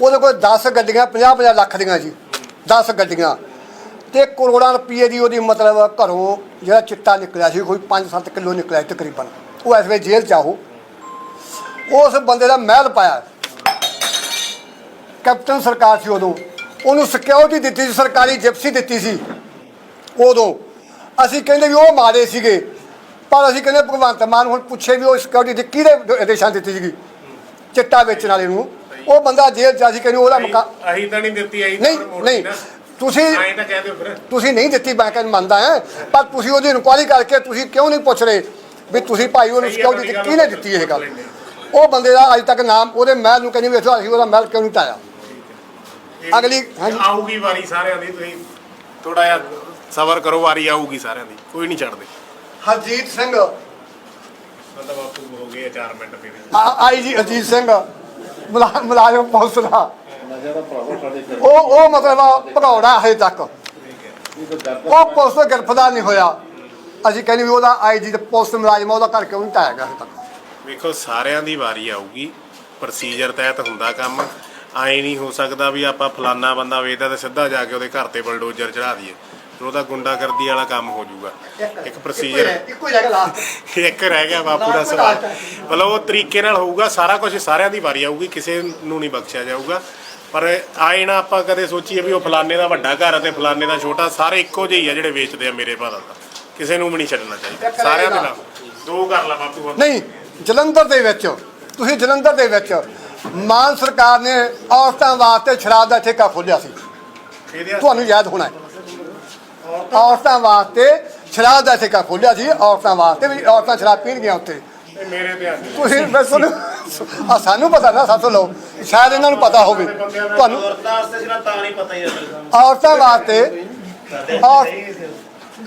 ਉਹਦੇ ਕੋਲ 10 ਗੱਡੀਆਂ 50 50 ਲੱਖ ਦੀਆਂ ਜੀ। 10 ਗੱਡੀਆਂ। ਤੇ ਕਰੋੜਾਂ ਰੁਪਏ ਦੀ ਉਹਦੀ ਮਤਲਬ ਘਰੋਂ ਜਿਹੜਾ ਚਿੱਟਾ ਨਿਕਲਿਆ ਸੀ ਕੋਈ 5-7 ਕਿਲੋ ਨਿਕਲਿਆ ਸੀ ਤਕਰੀਬਨ। ਉਹ ਇਸ ਵੇਲੇ ਜੇਲ੍ਹ ਚ ਆ ਉਹ। ਉਸ ਬੰਦੇ ਦਾ ਮਹਿਲ ਪਾਇਆ। ਕੈਪਟਨ ਸਰਕਾਰ ਸੀ ਉਦੋਂ। ਉਹਨੂੰ ਸਿਕਿਉਰਿਟੀ ਦਿੱਤੀ ਸੀ ਸਰਕਾਰੀ ਜਿਪਸੀ ਦਿੱਤੀ ਸੀ। ਉਦੋਂ। ਅਸੀਂ ਕਹਿੰਦੇ ਵੀ ਉਹ ਮਾਰੇ ਸੀਗੇ। ਪਰ ਅਸੀਂ ਕਹਿੰਦੇ ਭਗਵੰਤ ਮਾਨ ਹੁਣ ਪੁੱਛੇ ਵੀ ਉਹ ਸਿਕਿਉਰਿਟੀ ਦੀ ਕਿਹਦੇ ਆਦੇਸ਼ਾਂ ਦਿੱਤੀ ਸੀਗੀ? ਚਿੱਟਾ ਵੇਚਣ ਵਾਲੇ ਨੂੰ। ਉਹ ਬੰਦਾ ਜੇਲ੍ਹ ਚ ਅਸੀਂ ਕਹਿੰਦੇ ਉਹਦਾ ਮੁਕਾ ਅਹੀਂ ਤਾਂ ਨਹੀਂ ਦਿੱਤੀ ਅਹੀਂ ਨਹੀਂ ਨਹੀਂ। ਤੁਸੀਂ ਤੁਸੀਂ ਨਹੀਂ ਦਿੱਤੀ ਮੈਂ ਕਹਿੰਦਾ ਮੰਨਦਾ ਹਾਂ। ਪਰ ਤੁਸੀਂ ਉਹਦੀ ਇਨਕੁਆਇਰੀ ਕਰਕੇ ਤੁਸੀਂ ਕਿਉਂ ਨਹੀਂ ਪੁੱਛ ਰਹੇ ਵੀ ਤੁਸੀਂ ਭਾਈ ਉਹਨੂੰ ਸਿਕਿਉਰਿਟੀ ਤੁਹਾਡੀ ਕਿਹਨੇ। ਦਿੱਤੀ ਇਹ ਗੱਲ? ਉਹ ਬੰਦੇ ਦਾ ਅੱਜ ਤੱਕ ਨਾਮ ਉਹਦੇ ਮਹਿਲ ਨੂੰ ਕਹਿੰਦੇ ਵੀ ਅਸੀਂ ਉਹਦਾ ਮਹਿਲ ਕਿਉਂ ਨਹੀਂ ਟਾਇਆ? ਅਗਲੀ-। ਆਊਗੀ ਵਾਰੀ ਸਾਰਿਆਂ ਦੀ ਤੁਸੀਂ ਥੋੜਾ ਜਿਹਾ ਸਬਰ ਕਰੋ ਵਾਰੀ ਆਊਗੀ ਸਾਰਿਆਂ ਦੀ। ਕੋਈ ਨਹੀਂ ਛੱਡਦੇ। ਹਰਜੀਤ ਸਿੰਘ। ਮਤਲਬ ਬਾਪੂ ਹੋ ਗਏ 4 ਮਿੰਟ ਫਿਰ। ਆਈ ਜੀ ਅਜੀਤ ਸਿੰਘ। ਮੁਲਾ- ਮੁਲਾਜ਼ਮ ਪੁਲਿਸ ਦਾ। ਉਹ ਉਹ ਮਤਲਬ ਭਗੌੜਾ ਹਜੇ ਤੱਕ। ਉਹ ਪੁਲਿਸ ਤੋਂ ਗ੍ਰਿਫਤਾਰ ਨਹੀਂ ਹੋਇਆ। ਅਸੀਂ ਕਹਿੰਦੇ ਵੀ ਉਹਦਾ ਆਈ ਜੀ ਦਾ ਪੁਲਿਸ ਮੁਲਾਜ਼ਮ ਆ, ਉਹਦਾ ਘਰ ਕਿਉਂ ਨਹੀਂ ਟਾਇਆ ਗਿਆ ਹਜੇ ਤੱਕ? ਵੇਖੋ ਸਾਰਿਆਂ ਦੀ ਵਾਰੀ ਆਊਗੀ। ਪ੍ਰੋਸੀਜਰ ਤਹਿਤ ਹੁੰਦਾ ਕੰਮ। ਆਏ ਨਹੀਂ ਹੋ ਸਕਦਾ ਵੀ ਆਪਾਂ ਫਲਾਨਾ ਬੰਦਾ ਵੇਚਦਾ ਤੇ ਸਿੱਧਾ ਜਾ ਕੇ ਉਹਦੇ ਘਰ ਤੇ ਬਲਡੋਜ਼ਰ ਚੜਾ ਦਈਏ। ਫਿਰ ਉਹਦਾ ਗੁੰਡਾਗਰਦੀ ਵਾਲਾ ਕੰਮ ਹੋ ਜਾਊਗਾ। ਇੱਕ ਪ੍ਰੋਸੀਜਰ ਇੱਕੋ ਹੀ ਜਗ੍ਹਾ ਲਾਸਟ ਇੱਕ ਰਹਿ ਗਿਆ ਬਾਪੂ ਦਾ ਸਵਾਲ। ਮਤਲਬ ਉਹ ਤਰੀਕੇ ਨਾਲ ਹੋਊਗਾ ਸਾਰਾ ਕੁਝ ਸਾਰਿਆਂ ਦੀ ਵਾਰੀ ਆਊਗੀ ਕਿਸੇ ਨੂੰ ਨਹੀਂ ਬਖਸ਼ਿਆ ਜਾਊਗਾ। ਪਰ ਆਏ ਨਾ ਆਪਾਂ ਕਦੇ ਸੋਚੀਏ ਵੀ ਉਹ ਫਲਾਣੇ ਦਾ ਵੱਡਾ ਘਰ ਹੈ ਤੇ ਫਲਾਣੇ ਦਾ ਛੋਟਾ ਸਾਰੇ ਇੱਕੋ ਜਿਹੇ ਹੀ ਆ ਜਿਹੜੇ ਵੇਚਦੇ ਆ ਮੇਰੇ ਭਾਅ ਦਾ ਕਿਸੇ ਨੂੰ ਵੀ ਨਹੀਂ ਛੱਡਣਾ ਚਾਹੀਦਾ। ਸਾਰਿਆਂ ਦੇ ਨਾਲ। ਦੋ ਕਰ ਲਾ ਬਾਪੂ ਹੁਣ। ਨਹੀਂ ਜਲੰਧਰ ਦੇ ਵਿੱਚ। ਤੁਸੀਂ ਜਲੰਧਰ ਦੇ ਵਿੱਚ। ਮਾਨ ਸਰਕਾਰ ਨੇ ਔਰਤਾਂ ਵਾਸਤੇ ਸ਼ਰਾਬ ਦਾ ਠੇਕਾ ਖੋਲ੍ਹਿਆ ਸੀ। ਤੁਹਾਨੂੰ ਯਾਦ ਹੋਣਾ ਹੈ। ਔਰਤਾਂ ਵਾਸਤੇ ਸ਼ਰਾਬ ਦਾ ਠੇਕਾ ਖੋਲ੍ਹਿਆ ਸੀ ਔਰਤਾਂ ਵਾਸਤੇ ਵੀ ਔਰਤਾਂ ਸ਼ਰਾਬ ਪੀਣਗੀਆਂ ਉੱਥੇ। ਮੇਰੇ ਤੁਸੀਂ ਮੈਂ ਤੁਹਾਨੂੰ ਆ ਸਾਨੂੰ ਪਤਾ ਨਾ ਸਾਥੋਂ ਲਓ। ਸ਼ਾਇਦ ਇਹਨਾਂ ਨੂੰ ਪਤਾ ਹੋਵੇ। ਤੁਹਾਨੂੰ ਔਰਤਾਂ ਵਾਸਤੇ ਸਿਰਫ ਤਾਂ ਨਹੀਂ ਪਤਾ ਹੀ ਔਰਤਾਂ ਵਾਸਤੇ ਔਰ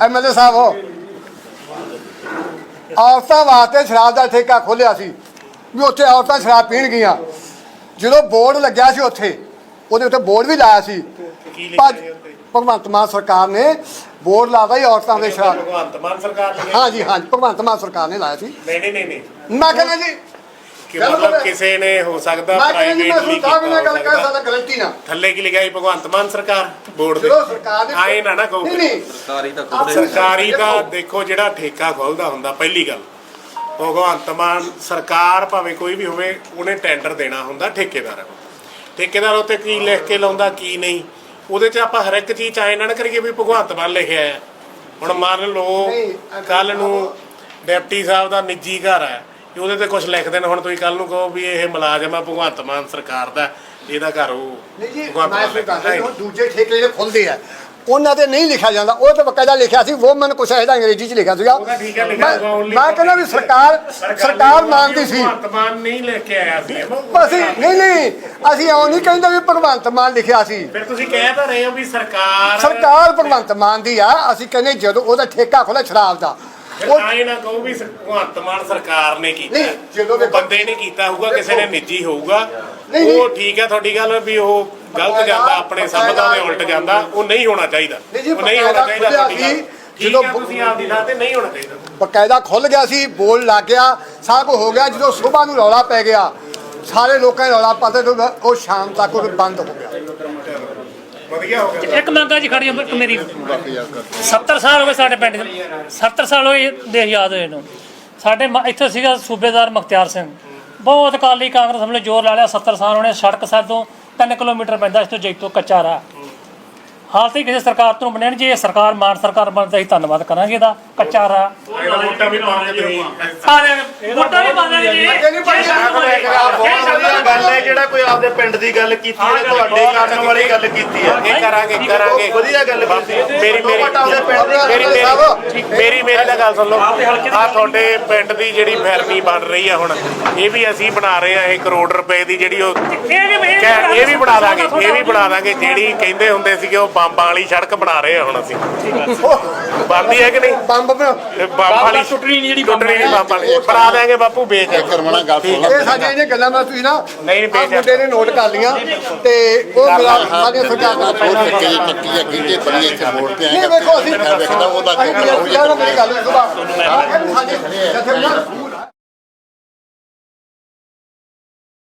ਐਮਐਲਏ ਸਾਹਿਬ ਹੋ। ਔਰਤਾਂ ਵਾਸਤੇ ਸ਼ਰਾਬ ਦਾ ਠੇਕਾ ਖੋਲ੍ਹਿਆ ਸੀ ਵੀ ਉੱਥੇ ਔਰਤਾਂ ਸ਼ਰਾਬ ਪੀਣਗੀਆਂ ਜਦੋਂ ਬੋਰਡ ਲੱਗਿਆ ਸੀ ਉੱਥੇ ਉਹਦੇ ਉੱਤੇ ਬੋਰਡ ਵੀ ਲਾਇਆ ਸੀ। ਕੀ ਲਿਖਿਆ? ਭਗਵੰਤ ਮਾਨ ਸਰਕਾਰ ਨੇ ਬੋਰਡ ਲਾਦਾ ਹੀ ਔਰਤਾਂ ਦੇ ਸ਼ਰਾਬ ਭਗਵੰਤ ਮਾਨ ਸਰਕਾਰ ਨੇ ਹਾਂਜੀ ਹਾਂਜੀ ਭਗਵੰਤ ਮਾਨ ਸਰਕਾਰ ਨੇ ਲਾਇਆ ਸੀ। ਨਹੀਂ ਨਹੀਂ ਨਹੀਂ ਮੈਂ ਕਹਿੰਦਾ ਜੀ ਕਿ ਮਤਲਬ ਕਿਸੇ ਨੇ ਹੋ ਸਕਦਾ ਮੈਂ ਨਾਲ ਗੱਲ ਕਰ ਗਰੰਟੀ ਥੱਲੇ ਕੀ ਲਿਖਿਆ ਭਗਵੰਤ ਮਾਨ ਸਰਕਾਰ? ਬੋਰਡ ਦੇ। ਸਰਕਾਰ ਆਏ ਨਾ ਨਾ ਕਹੋ। ਨਹੀਂ ਨਹੀਂ। ਸਰਕਾਰੀ ਦਾ ਦੇਖੋ। ਜਿਹੜਾ ਠੇਕਾ ਖੁੱਲਦਾ ਹੁੰਦਾ ਪਹਿਲੀ ਗੱਲ। ਭਗਵੰਤ ਮਾਨ ਸਰਕਾਰ ਭਾਵੇਂ ਕੋਈ ਵੀ ਹੋਵੇ ਉਹਨੇ ਟੈਂਡਰ ਦੇਣਾ ਹੁੰਦਾ ਠੇਕੇਦਾਰ ਨੂੰ। ਠੇਕੇਦਾਰ ਉੱਤੇ ਕੀ ਲਿਖ ਕੇ ਲਾਉਂਦਾ ਕੀ ਨਹੀਂ? ਉਹਦੇ 'ਚ ਆਪਾਂ ਹਰ ਇੱਕ ਚੀਜ਼ ਆਏ ਨਾ ਨਾ ਕਰੀਏ ਵੀ ਭਗਵੰਤ ਮਾਨ ਲਿਖਿਆ ਹੈ ਹੁਣ ਮੰਨ ਲਓ ਨਹੀਂ, ਕੱਲ ਨੂੰ ਡਿਪਟੀ ਸਾਹਿਬ ਦਾ ਨਿੱਜੀ ਘਰ ਹੈ ਤੇ ਉਹਦੇ ਤੇ ਕੁਝ ਲਿਖ ਦੇਣ ਹੁਣ ਤੁਸੀਂ ਕੱਲ ਨੂੰ ਕਹੋ ਵੀ ਇਹ ਮੁਲਾਜ਼ਮ ਆ ਭਗਵੰਤ ਮਾਨ ਸਰਕਾਰ ਦਾ ਇਹਦਾ ਘਰ ਉਹ ਨਹੀਂ ਜੀ ਭਗਵੰਤ ਮੈਂ ਮਾਨ ਨੇ ਗੱਲ ਕੀਤਾ। ਹੁਣ ਦੂਜੇ ਠੇਕੇ ਜਿਹੜੇ ਖੁੱਲਦੇ ਆ ਉਹਨਾਂ ਤੇ ਨਹੀਂ ਲਿਖਿਆ ਜਾਂਦਾ। ਉਹ ਤਾਂ ਬਕਾਇਦਾ ਲਿਖਿਆ ਸੀ ਉਹ ਮੈਨੂੰ ਕੁਛ ਇਹਦਾ ਅੰਗਰੇਜ਼ੀ ਚ ਲਿਖਿਆ ਸੀਗਾ। ਉਹਦਾ ਠੀਕ ਹੈ ਲਿਖਿਆ ਮੈਂ- ਹੋਊਗਾ, only- ਮੈਂ ਕਹਿੰਦਾ ਵੀ ਸਰਕਾਰ ਸਰਕਾਰ ਮੰਗਦੀ ਸੀ। ਭਗਵੰਤ ਮਾਨ ਨਹੀਂ ਲੈ ਕੇ ਆਇਆ ਸੀ। ਅਸੀਂ ਨਹੀਂ ਨਹੀਂ। ਅਸੀਂ ਉਹ ਨਹੀਂ ਕਹਿੰਦੇ ਵੀ ਭਗਵੰਤ ਮਾਨ ਲਿਖਿਆ ਸੀ। ਫਿਰ ਤੁਸੀਂ ਕਹਿ ਤਾਂ ਰਹੇ ਹੋ ਵੀ ਸਰਕਾਰ ਸਰਕਾਰ ਭਗਵੰਤ ਮਾਨ ਦੀ ਆ। ਅਸੀਂ ਕਹਿੰਦੇ ਜਦੋਂ ਉਹਦਾ ਠੇਕਾ ਖੋਲਿਆ ਸ਼ਰਾਬ ਦਾ। ਉਹ ਤਾਂ ਇਹ ਨਾ ਕਹੋ ਵੀ ਭਗਵੰਤ ਮਾਨ ਸਰਕਾਰ ਨੇ ਕੀਤਾ। ਨਹੀਂ, ਜਦੋਂ ਉਹ ਵੇਖੋ- ਬੰਦੇ ਨੇ ਕੀਤਾ ਹੋਊਗਾ ਕਿਸੇ ਨੇ ਨਿੱਜੀ ਹੋਊਗਾ। ਨਹੀਂ, ਨਹੀਂ। ਉਹ ਠੀਕ ਹੈ ਤੁਹਾਡੀ ਗੱਲ ਵੀ ਉਹ ਗਲਤ ਜਾਂਦਾ ਆਪਣੇ ਸੰਬੰਧਾਂ ਦੇ ਉਲਟ ਜਾਂਦਾ ਉਹ ਨਹੀਂ ਹੋਣਾ ਚਾਹੀਦਾ। ਨਹੀਂ ਜੀ, ਉਹ ਨਹੀਂ ਹੋਣਾ ਬਕਾਇਦਾ ਚਾਹੀਦਾ ਖੁੱਲਿਆ ਤੁਹਾਡੀ ਗੱਲ। ਸੀ, ਠੀਕ ਜਦੋਂ ਹੈ ਤੁਸੀਂ ਆਪਦੀ ਥਾਂ ਤੇ ਨਹੀਂ ਹੋਣਾ ਚਾਹੀਦਾ। ਬਕਾਇਦਾ ਖੁੱਲ ਗਿਆ ਸੀ ਬੋਲ ਲੱਗ ਗਿਆ ਸਾਰਾ ਕੁਝ ਹੋ ਗਿਆ ਜਦੋਂ ਸਵੇਰ ਨੂੰ ਰੌਲਾ ਪੈ ਗਿਆ ਸਾਰੇ ਲੋਕਾਂ ਨੇ ਰੌਲਾ ਪਾਤੇ ਤੋਂ ਉਹ ਸ਼ਾਮ ਤੱਕ ਉਹ ਬੰਦ ਹੋ ਗਿਆ। ਵਧੀਆ ਹੋ ਗਿਆ। ਇੱਕ ਮੰਗਾ ਜੀ ਖੜੀ ਉਮਰ ਮੇਰੀ। 70 ਸਾਲ ਹੋ ਗਏ ਸਾਡੇ ਪਿੰਡ 'ਚ 70 ਸਾਲ ਹੋਏ ਦੇਖ ਯਾਦ ਹੋਏ ਨੂੰ। ਸਾਡੇ ਮ- ਇੱਥੇ ਸੀਗਾ ਸੂਬੇਦਾਰ ਮੁਖਤਿਆਰ ਸਿੰਘ। ਬਹੁਤ ਅਕਾਲੀ ਕਾਂਗਰਸ ਹਮਲੇ ਜ਼ੋਰ ਲਾ ਲਿਆ। 70 ਸਾਲ ਉਹਨੇ ਸੜਕ ਸਾਦੋਂ 3 ਕਿਲੋਮੀਟਰ ਪੈਂਦਾ ਇਸ ਤੋਂ ਜੈਤੋ ਕੱਚਾ ਰਾਹ ਹਾਲ ਤੇ ਕਿਸੇ ਸਰਕਾਰ ਤੋਂ ਬਣਿਆ ਨੀ, ਜੇ ਇਹ ਸਰਕਾਰ ਮਾਨ ਸਰਕਾਰ ਬਣਦਾ ਹੀ ਧੰਨਵਾਦ ਕਰਾਂਗੇ ਇਹਦਾ। ਕੱਚਾ ਰਾਹ। ਇਹਦਾ ਵੋਟਾਂ ਵੀ ਪਾਉਂਦੇ ਤੁਸੀਂ। ਸਾਰੇ ਵੋਟਾਂ ਵੀ ਪਾਵਾਂਗੇ ਜੀ। ਗੱਲ ਹੈ ਜਿਹੜਾ ਕੋਈ ਆਪਦੇ ਪਿੰਡ ਦੀ ਗੱਲ ਕੀਤੀ ਹੈ ਤੁਹਾਡੇ ਕਰਨ ਵਾਲੀ ਗੱਲ ਕੀਤੀ ਹੈ। ਇਹ ਕਰਾਂਗੇ। ਕਰਾਂਗੇ ਵਧੀਆ ਗੱਲ ਕੀਤੀ ਹੈ ਮੇਰੀ ਮੇਰੀ ਆਪਦੇ ਪਿੰਡ ਦੀ ਮੇਰੀ ਮੇਰੀ ਮੇਰੀ ਮੇਰੀ ਤਾਂ ਗੱਲ ਸੁਣ ਲਓ। ਆ ਤੁਹਾਡੇ ਪਿੰਡ ਦੀ ਜਿਹੜੀ ਫੈਰਨੀ ਬਣ ਰਹੀ ਆ ਹੁਣ ਇਹ ਵੀ ਅਸੀਂ ਬਣਾ ਰਹੇ ਆ ਇਹ ਕਰੋੜ ਰੁਪਏ ਦੀ ਜਿਹੜੀ ਉਹ ਇਹ ਵੀ ਬਣਾ ਦਾਂਗੇ ਇਹ ਵੀ ਬਣਾ ਦਾਂਗੇ। ਜਿਹੜੀ ਕਹਿੰਦੇ ਹੁੰਦੇ ਸੀਗੇ ਉਹ ਬੰਬਾਂ ਵਾਲੀ ਸੜਕ ਬਣਾ ਰਹੇ ਆ ਹੁਣ ਅਸੀਂ। ਬਣਦੀ ਹੈ ਕਿ ਨਹੀਂ? ਬੰਬ ਬਣਾ- ਇਹ ਬੰਬ ਵਾਲੀ ਟੁੱਟਣੀ ਨਹੀਂ ਜਿਹੜੀ ਟੁੱਟਣੀ ਨਹੀਂ ਬੰਬ ਵਾਲੀ। ਬਣਾ ਦਾਂਗੇ ਬਾਪੂ ਕਰਮਣਾ ਗੱਲ ਸੁਣ ਇਹ ਸਾਡੀਆਂ ਇਹਨੇ ਗੱਲਾਂ ਮੈਂ ਤੁਸੀਂ ਨਾ ਨਹੀਂ, ਆਹ ਬੇਸ਼ੱਕ। ਮੁੰਡੇ ਨੇ ਨੋਟ ਕਰ ਲੀਆਂ ਤੇ ਉਹ ਸਾਡੀਆਂ ਸਰਕਾਰ ਦਾ ਉਹ ਟੱਕੇ ਦੀ ਟੱਕੀ ਆ ਕਿਤੇ ਬੜੀ ਇੱਥੇ ਮੋੜ ਤੇ ਨਹੀਂ ਆਏਗਾ ਵੇਖੋ ਅਸੀਂ ਵੇਖਦਾ ਉਹਦਾ ਅਸੀਂ ਮੇਰੀ ਗੱਲ ਸੁਣੋ। ਆਹ ਸਾਡੇ ਜਥੇ ਨਾ